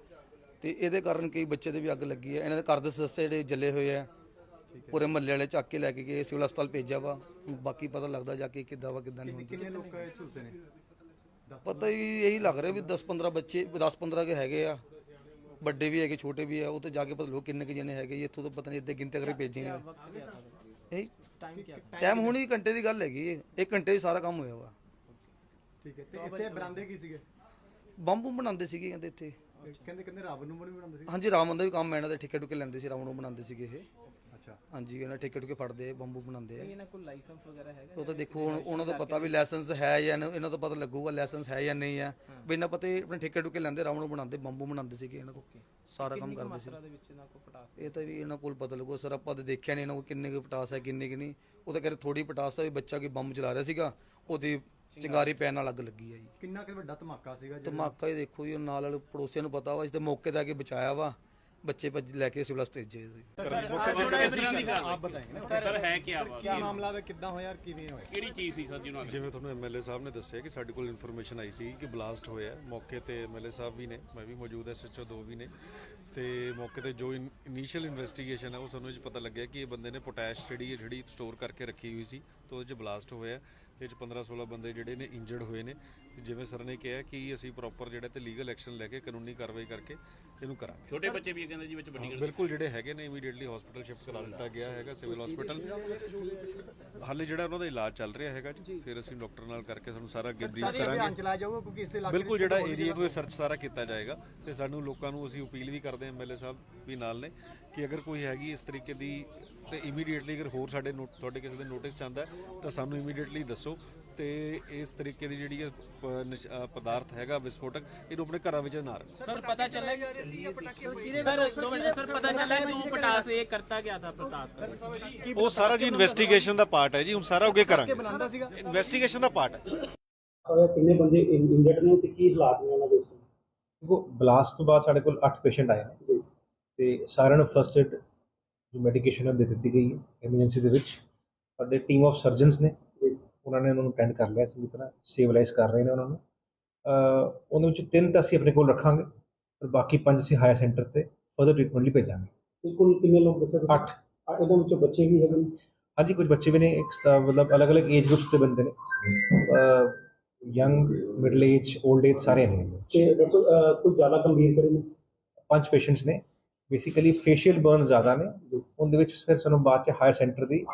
ਤੇ ਇਹਦੇ ਕਾਰਨ ਕਈ ਬੱਚੇ ਦੇ ਵੀ ਅੱਗ ਲੱਗੀ ਹੈ। ਇਹਨਾਂ ਦੇ ਘਰ ਦੇ ਸਦੱਸ ਜਿਹੜੇ ਜਲੇ ਹੋਏ ਆ ਪੂਰੇ ਮਹੱਲੇ ਵਾਲੇ ਚੱਕ ਕੇ ਲੈ ਕੇ ਗਏ ਸਿਵਲ ਹਸਪਤਾਲ ਭੇਜਿਆ ਵਾ। ਬਾਕੀ ਪਤਾ ਲੱਗਦਾ ਜਾ ਕੇ ਕਿੱਦਾਂ ਵਾ ਕਿੱਦਾਂ ਨਹੀਂ ਹੁੰਦਾ। ਕਿੰਨੇ ਲੋਕ ਝੁਲਸੇ ਨੇ? ਪਤਾ ਹੀ ਇਹੀ ਲੱਗ ਰਿਹਾ ਵੀ 10 15 ਬੱਚੇ 10 15 ਕੇ ਹੈਗੇ ਆ। ਵੱਡੇ ਵੀ ਹੈਗੇ ਛੋਟੇ ਵੀ ਆ ਉਹ ਤੇ ਜਾ ਕੇ ਪਤਾ ਲੋਕ ਕਿੰਨੇ ਕੁ ਜਣੇ ਹੈਗੇ ਇੱਥੋਂ ਤਾਂ ਪਤਾ ਨਹੀਂ ਇੱਦੇ ਗਿਣਤੇ ਕਰੇ ਭੇਜੇ ਨੇ। ਇਹ ਟਾਈਮ ਹੁਣੀ ਘੰਟੇ ਦੀ ਗੱਲ ਹੈਗੀ ਹੈ। ਇੱਕ ਘੰਟੇ 'ਚ ਸਾਰਾ ਕੰਮ ਹੋਇਆ ਵਾ। ਠੀਕ ਹੈ ਤੇ ਇੱਥੇ ਬਰਾਂਦੇ ਕੀ ਸੀਗੇ? ਬੰਬੂ ਬਣਾਉਂਦੇ ਸੀਗੇ ਕਹਿੰਦੇ ਇੱਥੇ ਕਹਿੰਦੇ ਕਹਿੰਦੇ ਰਾਵਣ ਨੂੰ ਵੀ ਬਣਾਉਂਦੇ ਸੀ ਹਾਂਜੀ ਰਾਵਣ ਦਾ ਵੀ ਕੰਮ ਹੈ ਇਹਨਾਂ ਦੇ ਠੇਕੇ ਟੁਕੇ ਲੈਂਦੇ ਸੀ ਰਾਵਣ ਨੂੰ ਬਣਾਉਂਦੇ ਸੀਗੇ ਇਹ। ਅੱਛਾ। ਹਾਂਜੀ ਇਹਨਾਂ ਠੇਕੇ ਟੁਕੇ ਫੜਦੇ ਬੰਬੂ ਬਣਾਉਂਦੇ ਆ। ਇਹਨਾਂ ਕੋਲ ਲਾਇਸੈਂਸ ਵਗੈਰਾ ਹੈਗਾ ਉਹ ਤਾਂ ਦੇਖੋ ਹੁਣ ਉਹਨਾਂ ਤੋਂ ਪਤਾ ਵੀ ਲਾਇਸੈਂਸ ਹੈ ਜਾਂ ਨਹੀਂ ਇਹਨਾਂ ਤੋਂ ਪਤਾ ਲੱਗੂਗਾ ਲਾਇਸੈਂਸ ਹੈ ਜਾਂ ਨਹੀਂ ਹੈ। ਵੀ ਇਹਨਾਂ ਪਤਾ ਹੀ ਆਪਣੇ ਠੇਕੇ ਟੁਕੇ ਲੈਂਦੇ ਰਾਵਣ ਬਣਾਉਂਦੇ ਬੰਬੂ ਬਣਾਉਂਦੇ ਸੀਗੇ ਇਹਨਾਂ ਤੋਂ ਸਾਰਾ ਕੰਮ ਕਰਦੇ ਸੀ। ਦੇ ਵਿੱਚ ਇਹਨਾਂ ਕੋਲ ਪਟਾਸ ਇਹ ਤਾਂ ਵੀ ਇਹਨਾਂ ਕੋਲ ਪਤਾ ਲੱਗੋ ਸਰ ਆਪਾਂ ਤਾਂ ਦੇਖਿਆ ਨਹੀਂ ਇਹਨਾਂ ਕੋਲ ਕਿੰਨੇ ਕੁ ਪਟਾਸ ਹੈ ਕਿੰਨੇ ਕਿ ਨਹੀਂ। ਉਹ ਤਾਂ ਕਹਿੰਦੇ ਥੋੜੀ ਪਟਾਸ ਹੈ ਵੀ ਬੱਚਾ ਕੋਈ ਬੰਬ ਚਲਾ ਰਿਹਾ ਸੀਗਾ ਉਹਦੀ ਚਿੰਗਾਰੀ। ਪੈਣ ਨਾਲ ਅੱਗ ਲੱਗੀ ਹੈ ਜੀ। ਕਿੰਨਾ ਕਿ ਵੱਡਾ ਧਮਾਕਾ ਸੀਗਾ ਜਿਹੜਾ- ਧਮਾਕਾ ਹੀ ਦੇਖੋ ਜੀ ਉਹ ਨਾਲ ਵਾਲੇ ਪੜੋਸੀਆਂ ਨੂੰ ਪਤਾ ਵਾ ਇਸ ਦੇ ਮੌਕੇ ਤੇ ਆ ਕੇ ਬਚਾਇਆ ਵਾ। ਬੱਚੇ ਭੱਜ- ਲੈ ਕੇ ਸਿਵਲ ਹਸਪਤਾਲ ਭੇਜੇ ਸੀ। ਆਪ ਬਤਾਏਗੇ ਸਰ ਹੈ ਕੀ ਸਾਹਿਬ ਨੇ ਦੱਸਿਆ ਕਿ ਸਾਡੇ ਕੋਲ ਇਨਫੋਰਮੇਸ਼ਨ ਆਈ ਸੀ ਕਿ ਬਲਾਸਟ ਹੋਇਆ ਮੌਕੇ ਤੇ ਐਮ ਐਲ ਏ ਸਾਹਿਬ ਵੀ ਨੇ ਮੈਂ ਵੀ ਮੌਜੂਦ ਐ ਸੱਚੋ ਦੋ ਵੀ ਨੇ। ਤੇ ਮੌਕੇ ਤੇ ਜੋ ਇਨੀਸ਼ੀਅਲ ਇਨਵੈਸਟੀਗੇਸ਼ਨ ਹੈ ਉਹ ਸਾਨੂੰ ਇਹ ਪਤਾ ਲੱਗਿਆ ਕਿ ਇਹ ਬੰਦੇ ਨੇ ਪੋਟੈਸ਼ ਜਿਹੜੀ ਹੈ ਜਿਹੜੀ ਸਟੋਰ ਕਰਕੇ ਰੱਖੀ ਹੋਈ ਸੀ ਤੇ ਉਹਦੇ 'ਚ ਬਲਾਸਟ ਹੋਇਆ ਇਹ ਚ 15 16 ਬੰਦੇ ਜਿਹੜੇ ਨੇ ਇੰਜਰਡ ਹੋਏ ਨੇ। ਜਿਵੇਂ ਸਰ ਨੇ ਕਿਹਾ ਕਿ ਅਸੀਂ ਪ੍ਰੋਪਰ ਜਿਹੜਾ ਤੇ ਲੀਗਲ ਐਕਸ਼ਨ ਲੈ ਕੇ ਕਾਨੂੰਨੀ ਕਾਰਵਾਈ ਕਰਕੇ ਇਹਨੂੰ ਕਰਾਂਗੇ। ਛੋਟੇ ਬੱਚੇ ਵੀ ਕਹਿੰਦੇ ਜੀ ਵਿੱਚ ਵੱਡੀ ਗੱਲ ਬਿਲਕੁਲ ਜਿਹੜੇ ਹੈਗੇ ਨੇ ਇਮੀਡੀਏਟਲੀ ਹਸਪੀਟਲ ਸ਼ਿਫਟ ਕਰਾ ਦਿੱਤਾ ਗਿਆ ਹੈਗਾ ਸਿਵਲ ਹਸਪੀਟਲ ਹਾਲੇ ਜਿਹੜਾ ਉਹਨਾਂ ਦਾ ਇਲਾਜ ਚੱਲ ਰਿਹਾ ਹੈਗਾ ਜੀ ਫਿਰ ਅਸੀਂ ਡਾਕਟਰ ਨਾਲ ਕਰਕੇ ਤੁਹਾਨੂੰ ਸਾਰਾ ਅੱਗੇ ਕਰਾਂਗੇ। ਬਿਲਕੁਲ ਜਿਹੜਾ ਏਰੀਆ ਨੂੰ ਇਹ ਸਰਚ ਸਾਰਾ ਕੀਤਾ ਜਾਏਗਾ ਤੇ ਸਾਨੂੰ ਲੋਕਾਂ ਨੂੰ ਅਸੀਂ ਅਪੀਲ ਵੀ ਕਰਦੇ ਹਾਂ ਐਮਐਲਏ ਸਾਹਿਬ ਵੀ ਨਾਲ ਨੇ ਕਿ ਅਗਰ ਕੋਈ ਹੈਗੀ ਇਸ ਤਰੀਕੇ ਦੀ ਤੇ ਇਮੀਡੀਏਟਲੀ ਅਗਰ ਹੋਰ ਸਾਡੇ ਨੋਟ ਤੁਹਾਡੇ ਕਿਸੇ ਦੇ ਨੋਟਿਸ ਚਾਹੁੰਦਾ ਤਾਂ ਸਾਨੂੰ ਇਮੀਡੀਏਟਲੀ ਦੱਸੋ। ਤੇ ਇਸ ਤਰੀਕੇ ਦੀ ਜਿਹੜੀ ਪਦਾਰਥ ਹੈਗਾ ਵਿਸਫੋਟਕ ਇਹਨੂੰ ਆਪਣੇ ਘਰਾਂ ਵਿੱਚ ਨਾ ਰੱਖੋ। ਸਰ ਪਤਾ ਚੱਲਿਆ ਸਰ ਦੋ ਮਿੰਟ ਸਰ ਪਤਾ ਚੱਲਿਆ ਕਿਉਂ ਪਟਾਸ ਇਹ ਕਰਤਾ ਗਿਆ ਥਾ ਪ੍ਰਤਾਪ ਉਹ ਸਾਰਾ ਜੀ ਇਨਵੈਸਟੀਗੇਸ਼ਨ ਦਾ ਪਾਰਟ ਹੈ ਜੀ ਹੁਣ ਸਾਰਾ ਅੱਗੇ ਕਰਾਂਗੇ। ਇਨਵੈਸਟੀਗੇਸ਼ਨ ਦਾ ਪਾਰਟ ਹੈ। ਸਾਰੇ ਕਿੰਨੇ ਬੰਦੇ ਇੰਜਰਡ ਨੇ ਤੇ ਕੀ ਹਾਲਾਤ ਨੇ ਉਹਨਾਂ ਦੇ ਦੇਖੋ ਬਲਾਸਟ ਤੋਂ ਬਾਅਦ ਸਾਡੇ ਕੋਲ 8 ਪੇਸ਼ੈਂਟ ਆਏ ਨੇ। ਤੇ ਸਾਰਿਆਂ ਨੂੰ ਫਰਸਟ ਏਡ ਜੋ ਮੈਡੀਕੇਸ਼ਨ ਹੈ ਦੇ ਦਿੱਤੀ ਗਈ ਹੈ ਐਮਰਜੈਂਸੀ ਦੇ ਵਿੱਚ। ਸਾਡੇ ਟੀਮ ਆਫ ਸਰਜਨਸ ਨੇ ਉਹਨਾਂ ਨੇ ਉਹਨਾਂ ਨੂੰ ਅਟੈਂਡ ਕਰ ਲਿਆ ਚੰਗੀ ਤਰ੍ਹਾਂ ਸੇਵਲਾਈਜ਼ ਕਰ ਰਹੇ ਨੇ ਉਹਨਾਂ ਨੂੰ। ਉਹਦੇ ਵਿੱਚ ਤਿੰਨ ਤਾਂ ਅਸੀਂ ਆਪਣੇ ਕੋਲ ਰੱਖਾਂਗੇ ਪਰ ਬਾਕੀ ਪੰਜ ਅਸੀਂ ਹਾਇਰ ਸੈਂਟਰ ਤੇ ਫਰਦਰ ਟ੍ਰੀਟਮੈਂਟ ਲਈ ਭੇਜਾਂਗੇ। ਕੁੱਲ ਕਿੰਨੇ ਲੋਕ ਦੱਸੇ 8 ਇਹਦੇ ਵਿੱਚੋਂ ਬੱਚੇ ਵੀ ਹੈਗੇ ਹਾਂਜੀ ਕੁਝ ਬੱਚੇ ਵੀ ਨੇ ਇੱਕ ਮਤਲਬ ਅਲੱਗ-ਅਲੱਗ ਏਜ ਗਰੁੱਪਸ ਦੇ ਬੰਦੇ ਨੇ। Young middle age old age ਸਾਰੇ ਨੇ। ਤੇ ਡਾਕਟਰ ਕੋਈ ਜ਼ਿਆਦਾ ਗੰਭੀਰ ਕਰੇ ਨੇ ਪੰਜ ਪੇਸ਼ੈਂਟਸ ਨੇ। ਬੇਸਿਕਲੀ ਫੇਸ਼ੀਅਲ ਬਰਨਸ ਜ਼ਿਆਦਾ ਨੇ ਉਹਦੇ ਵਿੱਚ ਫਿਰ ਸਾਨੂੰ ਬਾਅਦ ਚ ਹਾਇਰ ਸੈਂਟਰ ਦੀ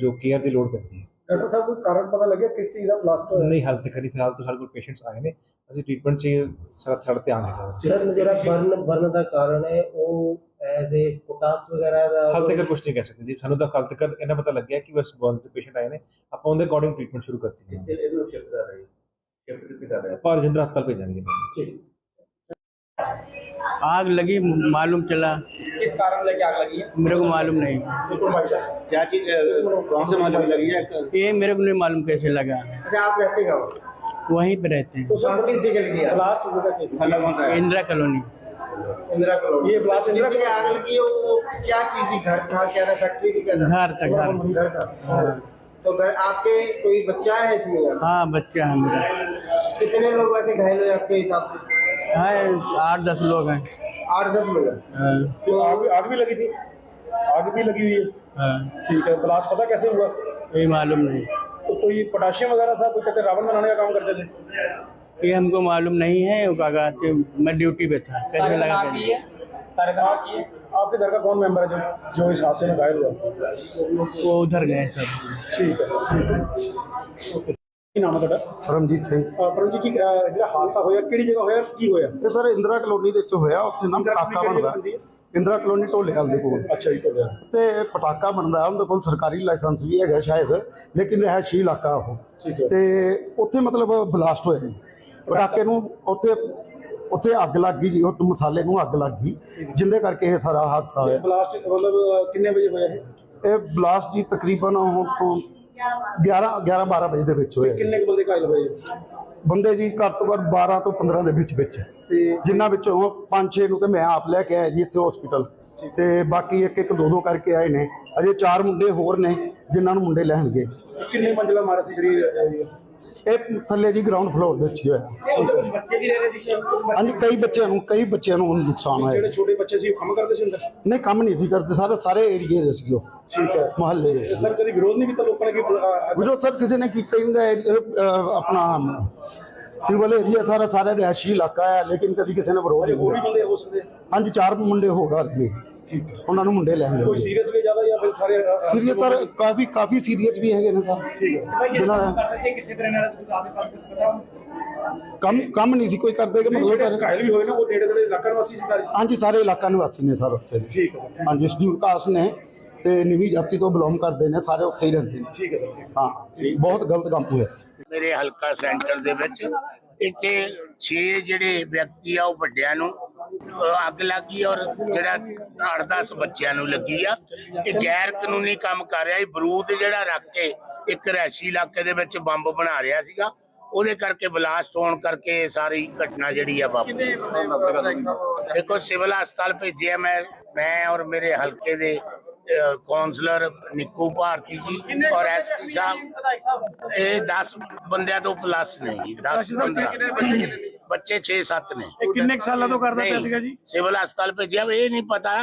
ਜੋ ਕੇਅਰ ਦੀ ਲੋੜ ਪੈਂਦੀ ਹੈ ਡਾਕਟਰ ਸਾਹਿਬ ਕੋਈ ਕਾਰਨ ਪਤਾ ਲੱਗਿਆ ਕਿਸ ਚੀਜ਼ ਦਾ ਬਲਾਸਟ ਨਹੀਂ ਹਾਲ ਤੱਕ ਨਹੀਂ ਫਿਲਹਾਲ ਤਾਂ ਸਾਡੇ ਕੋਲ ਪੇਸ਼ੈਂਟਸ ਆਏ ਨੇ ਅਸੀਂ ਟ੍ਰੀਟਮੈਂਟ 'ਚ ਸਾਡਾ ਸਾਡਾ ਧਿਆਨ ਹੈਗਾ ਸਰ ਜਿਹੜਾ ਬਰਨ ਬਰਨ ਦਾ ਕਾਰਨ ਹੈ ਉਹ ਐਜ਼ ਏ ਪੋਟਾਸ ਵਗੈਰਾ ਦਾ ਹਾਲ ਤੱਕ ਕੁਝ ਨਹੀਂ ਕਹਿ ਸਕਦੇ ਜੀ ਸਾਨੂੰ ਤਾਂ ਕੱਲ ਤੱਕ ਇਹਨਾਂ ਪਤਾ ਲੱਗਿਆ ਕਿ ਬਸ ਬਰਨਸ ਦੇ ਪੇਸ਼ੈਂਟ ਆਏ ਨੇ ਆਪਾਂ ਉਹਦੇ ਅਕੋਰਡਿੰਗ ਟ੍ਰੀਟਮੈਂਟ ਸ਼ੁਰੂ ਕਰਤੀ ਹੈ ਇਹਨੂੰ ਸ਼ਿਫਟ ਕਰ ਰਹੇ ਸ਼ਿਫਟ ਕਿੱਥੇ ਕਰ ਰਹੇ ਆਪਾਂ ਰਜਿੰਦਰ ਹਸਪਤਾਲ ਭੇਜਾਂਗੇ आग लगी मालूम चला। किस कारण लगी आग लगी? है मेरे को मालूम नहीं। क्या चीज़ कौन से मालूम लगी है? ये मेरे को नहीं मालूम कैसे लगा। अच्छा आप रहते कहाँ वहीं पे रहते हैं। तो इंदिरा कॉलोनी। इंदिरा कॉलोनी। ये ब्लास्ट इंदिरा कॉलोनी आग लगी वो क्या चीज़ थी? घर था क्या था? फैक्ट्री थी? घर था घर। था। तो घर आपके कोई बच्चा है इसमें? हाँ बच्चा है मेरा। कितने लोग ऐसे घायल हुए आपके हिसाब से? है आठ दस लोग हैं। आठ दस लोग हैं। हाँ, तो आग आग भी लगी थी? आग भी लगी हुई है? हाँ, ठीक है ब्लास्ट पता कैसे हुआ? ये मालूम नहीं। तो कोई पोटाशियम वगैरह था? कोई कहते रावण बनाने का काम करते थे? ये हमको मालूम नहीं है वो कहते मैं ड्यूटी पे था। कैसे लगा? आपके घर का कौन मेंबर है जो जो इस हादसे में घायल हुआ? वो उधर गए सब। ठीक है। ਕੀ ਨਾਮ ਹੈ ਤੁਹਾਡਾ? ਰਣਜੀਤ ਸਿੰਘ। ਪਰਮ ਜੀ ਅਹ, ਜਿਹੜਾ ਹਾਦਸਾ ਹੋਇਆ ਕਿਹੜੀ ਜਗ੍ਹਾ ਹੋਇਆ ਕੀ ਹੋਇਆ? ਇਹ ਸਰ ਇੰਦਰਾ ਕਲੋਨੀ ਦੇ ਵਿੱਚ ਹੋਇਆ ਉੱਥੇ ਨਾ ਪਟਾਕਾ ਬਣਦਾ। ਇੰਦਰਾ ਕਲੋਨੀ ਢੋਲੇਵਾਲ ਦੇ ਕੋਲ। ਅੱਛਾ ਜੀ ਤੁਹਾਡਾ ਤੇ ਪਟਾਕਾ ਬਣਦਾ ਉਹਦੇ ਕੋਲ ਸਰਕਾਰੀ ਲਾਇਸੈਂਸ ਵੀ ਹੈਗਾ ਸ਼ਾਇਦ ਲੇਕਿਨ ਰਿਹਾਇਸ਼ੀ ਇਲਾਕਾ ਉਹ। ਠੀਕ ਹੈ। ਤੇ ਉੱਥੇ ਮਤਲਬ ਬਲਾਸਟ ਹੋਇਆ ਜੀ। ਪਟਾਕੇ ਨੂੰ ਉੱਥੇ ਉੱਥੇ ਅੱਗ ਲੱਗ ਗਈ ਜੀ ਉਹ ਮਸਾਲੇ ਨੂੰ ਅੱਗ ਲੱਗ ਗਈ ਜਿੰਦੇ ਕਰਕੇ ਇਹ ਸਾਰਾ ਹਾਦਸਾ ਹੋਇਆ। ਬਲਾਸਟ ਮਤਲਬ ਅਹ, ਕਿੰਨੇ ਵਜੇ ਹੋਇਆ ਇਹ? ਇਹ ਬਲਾਸਟ ਜੀ ਤਕਰੀਬਨ ਹੁਣ ਤੋਂ 11 11 12 ਵਜੇ ਦੇ ਵਿੱਚ ਹੋਇਆ। ਕਿੰਨੇ ਕੁ ਬੰਦੇ ਘਾਇਲ ਹੋਏ ਬੰਦੇ ਜੀ ਘੱਟ ਤੋਂ ਘੱਟ 12 ਤੋਂ 15 ਦੇ ਵਿੱਚ ਵਿੱਚ। ਤੇ ਜਿਨ੍ਹਾਂ ਵਿੱਚੋਂ 5-6 ਨੂੰ ਤੇ ਮੈਂ ਆਪ ਲੈ ਕੇ ਆਇਆ ਜੀ ਇੱਥੇ ਹਸਪੀਟਲ ਤੇ ਬਾਕੀ ਇੱਕ ਇੱਕ ਦੋ ਦੋ ਕਰਕੇ ਆਏ ਨੇ। ਅਜੇ ਚਾਰ ਮੁੰਡੇ ਹੋਰ ਨੇ ਜਿਨ੍ਹਾਂ ਨੂੰ ਮੁੰਡੇ ਲੈਣਗੇ। ਕਿੰਨੇ ਮੰਜ਼ਲਾ ਮਾਰਾ ਸੀ ਜਿਹੜੀ ਇਹ ਥੱਲੇ ਜੀ ਗਰਾਊਂਡ ਫਲੋਰ ਦੇ ਵਿੱਚ ਹੀ ਹੋਇਆ। ਬੱਚੇ ਵੀ ਰਹੇ ਸੀ ਹਾਂਜੀ ਕਈ ਬੱਚਿਆਂ ਨੂੰ ਕਈ ਬੱਚਿਆਂ ਨੂੰ ਨੁਕਸਾਨ ਹੋਇਆ। ਜਿਹੜੇ ਛੋਟੇ ਬੱਚੇ ਸੀ ਉਹ ਕੰਮ ਕਰਦੇ ਸੀ ਅੰਦਰ? ਨਹੀਂ ਕੰਮ ਨਹੀਂ ਸੀ ਕਰਦੇ ਸਾਰੇ ਸਾਰੇ ਏਰੀਏ ਦੇ ਸੀ ਉਹ। ਠੀਕ ਹੈ। ਮੁਹੱਲੇ ਦੇ ਸੀ। ਸਰ ਕਦੀ ਵਿਰੋਧ ਨਹੀਂ ਕੀਤਾ ਲੋਕਾਂ ਨੇ ਕਿ ਅਹ, ਵਿਰੋਧ ਸਰ ਕਿਸੇ ਨੇ ਕੀਤਾ ਹੀ ਅਹ, ਆਪਣਾ ਸਿਵਲ ਏਰੀਆ ਸਾਰਾ ਸਾਰਾ ਰਿਹਾਇਸ਼ੀ ਇਲਾਕਾ ਹੈ ਲੇਕਿਨ ਕਦੀ ਕਿਸੇ ਨੇ ਵਿਰੋਧ ਨਹੀਂ ਹੋਰ ਵੀ ਕੀਤਾ। ਬੰਦੇ ਹੋ ਸਕਦੇ? ਹਾਂਜੀ ਚਾਰ ਮੁੰਡੇ ਹੋਰ ਆ ਰਹੇ ਉਹਨਾਂ ਨੂੰ ਮੁੰਡੇ ਲੈਣਗੇ ਕੋਈ ਸੀਰੀਅਸ ਵੀ ਸਾਰੇ ਸੀਰੀਅਸ ਸਰ ਕਾਫੀ ਕਾਫੀ ਸੀਰੀਅਸ ਵੀ ਹੈਗੇ ਨੇ ਸਰ। ਜਿਨ੍ਹਾਂ ਦਾ ਕਿੱਥੇ ਤਰ੍ਹਾਂ ਨਾਲ ਆਸ ਪਾਸ ਪਤਾ ਕੰਮ ਕੰਮ ਨਹੀਂ ਸੀ ਕੋਈ ਕਰਦੇ ਕਿ ਮਤਲਬ ਸਰ ਘਾਇਲ ਵੀ ਹੋਏ ਨੇ ਉਹ ਨੇੜੇ ਦੇ ਇਲਾਕਾ ਨਿਵਾਸੀ ਸੀ ਸਾਰੇ? ਹਾਂਜੀ ਸਾਰੇ ਇਲਾਕਾ ਨਿਵਾਸੀ ਨੇ ਸਰ ਉੱਥੇ। ਦੇ। ਠੀਕ ਹੈ। ਹਾਂਜੀ ਸ਼ਡਿਊਲ ਕਾਸਟ ਨੇ ਤੇ ਨਿਵੀ ਜਾਤੀ ਤੋਂ ਬਿਲੋਂਗ ਕਰਦੇ ਨੇ ਸਾਰੇ ਉੱਥੇ ਹੀ ਰਹਿੰਦੇ ਨੇ। ਠੀਕ ਹੈ ਹਾਂ। ਬਹੁਤ ਗਲਤ ਕੰਮ ਹੋਇਆ। ਮੇਰੇ ਹਲਕਾ ਸੈਂਟਰ ਦੇ ਵਿੱਚ ਇੱਥੇ 6 ਜਿਹੜੇ ਵਿਅਕਤੀ ਆ ਉਹ ਵੱਡਿਆਂ ਨੂੰ ਅੱਗ ਲੱਗੀ ਔਰ ਜਿਹੜਾ 8-10 ਬੱਚਿਆਂ ਨੂੰ ਲੱਗੀ ਆ। ਇਹ ਗੈਰ ਕਾਨੂੰਨੀ ਕੰਮ ਕਰ ਰਿਹਾ। ਸੀ ਬਰੂਦ ਜਿਹੜਾ ਰੱਖ ਕੇ ਇੱਕ ਰਹਿਸ਼ੀ ਇਲਾਕੇ ਦੇ ਵਿੱਚ ਬੰਬ ਬਣਾ ਰਿਹਾ ਸੀਗਾ। ਉਹਦੇ ਕਰਕੇ ਬਲਾਸਟ ਹੋਣ ਕਰਕੇ ਇਹ ਸਾਰੀ ਘਟਨਾ ਜਿਹੜੀ ਆ ਵਾਪਰੀ। ਦੇਖੋ ਸਿਵਲ ਹਸਪਤਾਲ ਭੇਜਿਆ ਮੈਂ ਮੈਂ ਔਰ ਮੇਰੇ ਹਲਕੇ ਦੇ ਅਹ, ਕੌਂਸਲਰ ਨਿੱਕੂ ਭਾਰਤੀ ਜੀ ਔਰ ਐਸਪੀ ਸਾਹਿਬ ਇਹ 10 ਬੰਦਿਆਂ ਤੋਂ ਪਲੱਸ ਨੇ ਜੀ 10 ਬੱਚੇ 6-7 ਨੇ? ਇਹ ਕਿੰਨੇ ਸਾਲਾਂ ਤੋਂ ਕਰਦਾ ਪਿਆ ਸੀਗਾ ਜੀ? ਸਿਵਲ ਹਸਪਤਾਲ ਭੇਜਿਆ ਵਾ, ਇਹ ਨਹੀਂ ਪਤਾ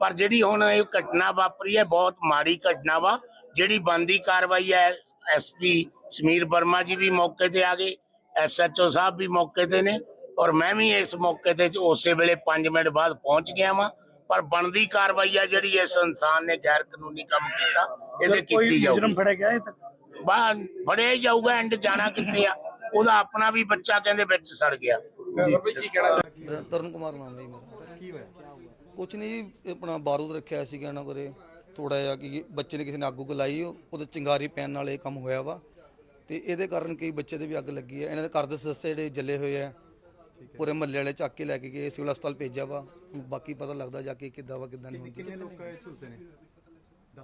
ਪਰ ਜਿਹੜੀ ਹੁਣ ਇਹ ਘਟਨਾ ਵਾਪਰੀ ਹੈ ਬਹੁਤ ਮਾੜੀ ਘਟਨਾ ਵਾ ਜਿਹੜੀ ਬੰਦੀ ਕਾਰਵਾਈ ਹੈ ਐਸਪੀ ਸਮੀਰ ਵਰਮਾ ਜੀ ਵੀ ਮੌਕੇ ਤੇ ਆ ਗਏ ਐਸਐਚਓ ਸਾਹਿਬ ਵੀ ਮੌਕੇ ਤੇ ਨੇ ਔਰ ਮੈਂ ਵੀ ਇਸ ਮੌਕੇ ਤੇ ਉਸੇ ਵੇਲੇ 5 ਮਿੰਟ ਬਾਅਦ ਪਹੁੰਚ ਗਿਆ ਵਾਂ ਪਰ ਬਣਦੀ ਕਾਰਵਾਈ ਹੈ ਜਿਹੜੀ ਇਸ ਇਨਸਾਨ ਨੇ ਗੈਰ ਕਾਨੂੰਨੀ ਕੰਮ ਕੀਤਾ ਇਹਦੇ ਕੀਤੀ ਜਾਊਗੀ। ਫੜਿਆ ਗਿਆ ਇਹ ਤੱਕ ਬਾਹਰ ਫੜਿਆ ਹੀ ਜਾਊਗਾ ਐਂਡ ਜਾਣਾ ਕਿੱਥੇ ਆ? ਉਹਦਾ ਆਪਣਾ ਵੀ ਬੱਚਾ ਕਹਿੰਦੇ ਵਿੱਚ ਸੜ ਗਿਆ। ਤਰਨ ਕੁਮਾਰ ਨਾਮ ਹੈ ਮੇਰਾ। ਕੀ ਹੋਇਆ? ਕੁਛ ਨਹੀਂ ਜੀ ਆਪਣਾ ਬਾਰੂਦ ਰੱਖਿਆ ਸੀਗਾ ਇਹਨਾਂ ਕੋਲੇ। ਥੋੜਾ ਜਿਹਾ ਕਿ ਬੱਚੇ ਨੇ ਕਿਸੇ ਨੇ ਅੱਗ ਲਾਈ ਉਹ- ਉਹਦੇ ਚਿੰਗਾਰੀ ਪੈਣ ਨਾਲ ਇਹ ਕੰਮ ਹੋਇਆ ਵਾ। ਤੇ ਇਹਦੇ ਕਾਰਨ ਕਈ ਬੱਚੇ ਦੇ ਵੀ ਅੱਗ ਲੱਗੀ ਹੈ। ਇਹਨਾਂ ਦੇ ਘਰ ਦੇ ਸਦੱਸੇ ਜਿਹੜੇ ਜੱਲੇ ਹੋਏ ਆ ਪੂਰੇ ਮਹੱਲੇ ਵਾਲੇ ਚੱਕ ਕੇ ਲੈ ਕੇ ਗਏ ਸਿਵਲ ਹਸਪਤਾਲ ਭੇਜਿਆ ਵਾ। ਬਾਕੀ ਪਤਾ ਲੱਗਦਾ ਜਾ ਕੇ ਕਿੱਦਾਂ ਵਾ ਕਿੱਦਾਂ ਨਹੀਂ ਹੁੰਦੀ। ਕਿੰਨੇ ਲੋਕ ਝੁਲਸੇ ਨੇ?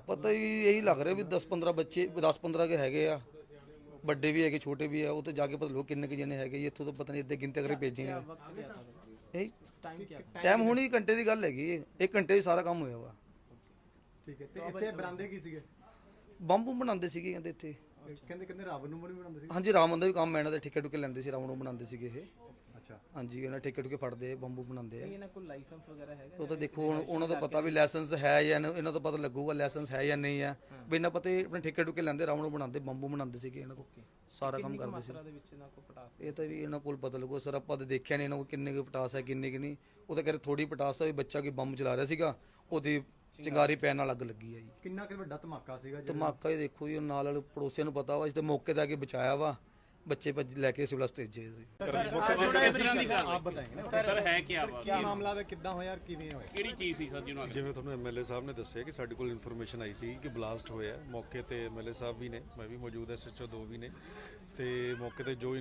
ਪਤਾ ਹੀ ਇਹੀ ਲੱਗ ਰਿਹਾ ਵੀ 10 15 ਬੱਚੇ 10 15 ਕੇ ਹੈਗੇ ਆ। ਵੱਡੇ ਵੀ ਹੈਗੇ ਛੋਟੇ ਵੀ ਆ ਉਹ ਤੇ ਜਾ ਕੇ ਪਤਾ ਲੱਗੋ ਕਿੰਨੇ ਕੁ ਜਣੇ ਹੈਗੇ ਇੱਥੋਂ ਤਾਂ ਪਤਾ ਨਹੀਂ ਇੱਥੇ ਗਿਣਤੀ ਕਰੇ ਭੇਜੇ ਨੇ। ਇਹ ਟਾਈਮ ਹੁਣੀ ਘੰਟੇ ਦੀ ਗੱਲ ਹੈਗੀ। ਇਹ। ਘੰਟੇ 'ਚ ਸਾਰਾ ਕੰਮ ਹੋਇਆ ਵਾ। ਠੀਕ ਹੈ ਤੇ ਇੱਥੇ ਬਰਾਂਦੇ ਕੀ ਸੀਗੇ? ਬੰਬ ਬਣਾਉਂਦੇ ਸੀਗੇ ਕਹਿੰਦੇ ਇੱਥੇ। ਕਹਿੰਦੇ ਕਹਿੰਦੇ ਰਾਵਣ ਨੂੰ ਵੀ ਬਣਾਉਂਦੇ ਸੀ ਹਾਂਜੀ ਰਾਮ ਦਾ ਵੀ ਕੰਮ ਇਹਨਾਂ ਦੇ ਠੇਕੇ ਠੁਕੇ ਲੈਂਦੇ ਸੀ ਰਾਵਣ ਨੂੰ ਬਣਾਉਂਦੇ ਸੀਗੇ ਇਹ। ਅੱਛਾ। ਹਾਂਜੀ ਇਹਨਾਂ ਠੇਕੇ ਠੁਕੇ ਫੜਦੇ ਬੰਬੂ ਬਣਾਉਂਦੇ ਆ। ਇਹਨਾਂ ਕੋਲ ਲਾਇਸੈਂਸ ਵਗੈਰਾ ਹੈਗਾ ਉਹ ਤਾਂ ਦੇਖੋ ਹੁਣ ਉਹਨਾਂ ਤੋਂ ਪਤਾ ਵੀ ਲਾਇਸੈਂਸ ਹੈ ਜਾਂ ਨਹੀਂ ਇਹਨਾਂ ਤੋਂ ਪਤਾ ਲੱਗੂਗਾ ਲਾਇਸੈਂਸ ਹੈ ਜਾਂ ਨਹੀਂ ਹੈ। ਵੀ ਇਹਨਾਂ ਪਤਾ ਹੀ ਆਪਣੇ ਠੇਕੇ ਠੁਕੇ ਲੈਂਦੇ ਰਾਵਣ ਬਣਾਉਂਦੇ ਬੰਬੂ ਬਣਾਉਂਦੇ ਸੀਗੇ ਇਹਨਾਂ ਤੋਂ। ਸਾਰਾ ਕੰਮ ਕਰਦੇ ਸੀ। ਮਾਤਰਾ ਦੇ ਵਿੱਚ ਇਹਨਾਂ ਕੋਲ ਪਟਾਸ ਇਹ ਤਾਂ ਵੀ ਇਹਨਾਂ ਕੋਲ ਪਤਾ ਲੱਗੂ ਸਰ ਆਪਾਂ ਤਾਂ ਦੇਖਿਆ ਨਹੀਂ ਇਹਨਾਂ ਕੋਲ ਕਿੰਨੇ ਕੁ ਪਟਾਸ ਹੈ ਕਿੰਨੇ ਕਿ ਨਹੀਂ। ਉਹ ਤਾਂ ਕਹਿੰਦੇ ਥੋੜੀ ਪਟਾਸ ਹੈ ਵੀ ਬੱਚਾ ਕੋਈ ਬੰਬ ਚਲਾ ਰਿਹਾ ਸੀਗਾ ਉਹਦੀ ਚਿੰਗਾਰੀ। ਪੈਣ ਨਾਲ ਅੱਗ ਲੱਗੀ ਹੈ ਜੀ। ਕਿੰਨਾ ਕਿ ਵੱਡਾ ਧਮਾਕਾ ਸੀਗਾ ਜਿਹੜਾ- ਧਮਾਕਾ ਹੀ ਦੇਖੋ ਜੀ ਉਹ ਨਾਲ ਵਾਲੇ ਪੜੋਸੀਆਂ ਨੂੰ ਪਤਾ ਵਾ ਇਸ ਤੇ ਮੌਕੇ ਤੇ ਆ ਕੇ ਬਚਾਇਆ ਵਾ। ਬੱਚੇ ਭੱਜ ਲੈ ਕੇ ਸਿਵਲ ਹਸਪਤਾਲ ਭੇਜੇ ਸੀ। ਆਪ ਬਤਾਏਗੇ। ਸਰ ਹੈ ਕੀ ਆਵਾ ਕੀ ਮਾਮਲਾ ਹੈ ਕਿੱਦਾਂ ਹੋਇਆ ਔਰ ਕਿਵੇਂ ਹੋਇਆ? ਕਿਹੜੀ ਚੀਜ਼ ਸੀ ਸਰ ਜਿਹਨੂੰ ਜਿਵੇਂ ਤੁਹਾਨੂੰ ਐਮਐਲਏ ਸਾਹਿਬ ਨੇ ਦੱਸਿਆ ਕਿ ਸਾਡੇ ਕੋਲ ਇਨਫੋਰਮੇਸ਼ਨ ਆਈ ਸੀ ਕਿ ਬਲਾਸਟ ਹੋਇਆ। ਮੌਕੇ ਤੇ ਐਮਐਲਏ ਸਾਹਿਬ ਵੀ ਨੇ ਮੈਂ ਵੀ ਮੌਜੂਦ ਐ ਸੱਚੋ ਦੋ ਵੀ ਨੇ। ਤੇ ਮੌਕੇ ਤੇ ਜੋ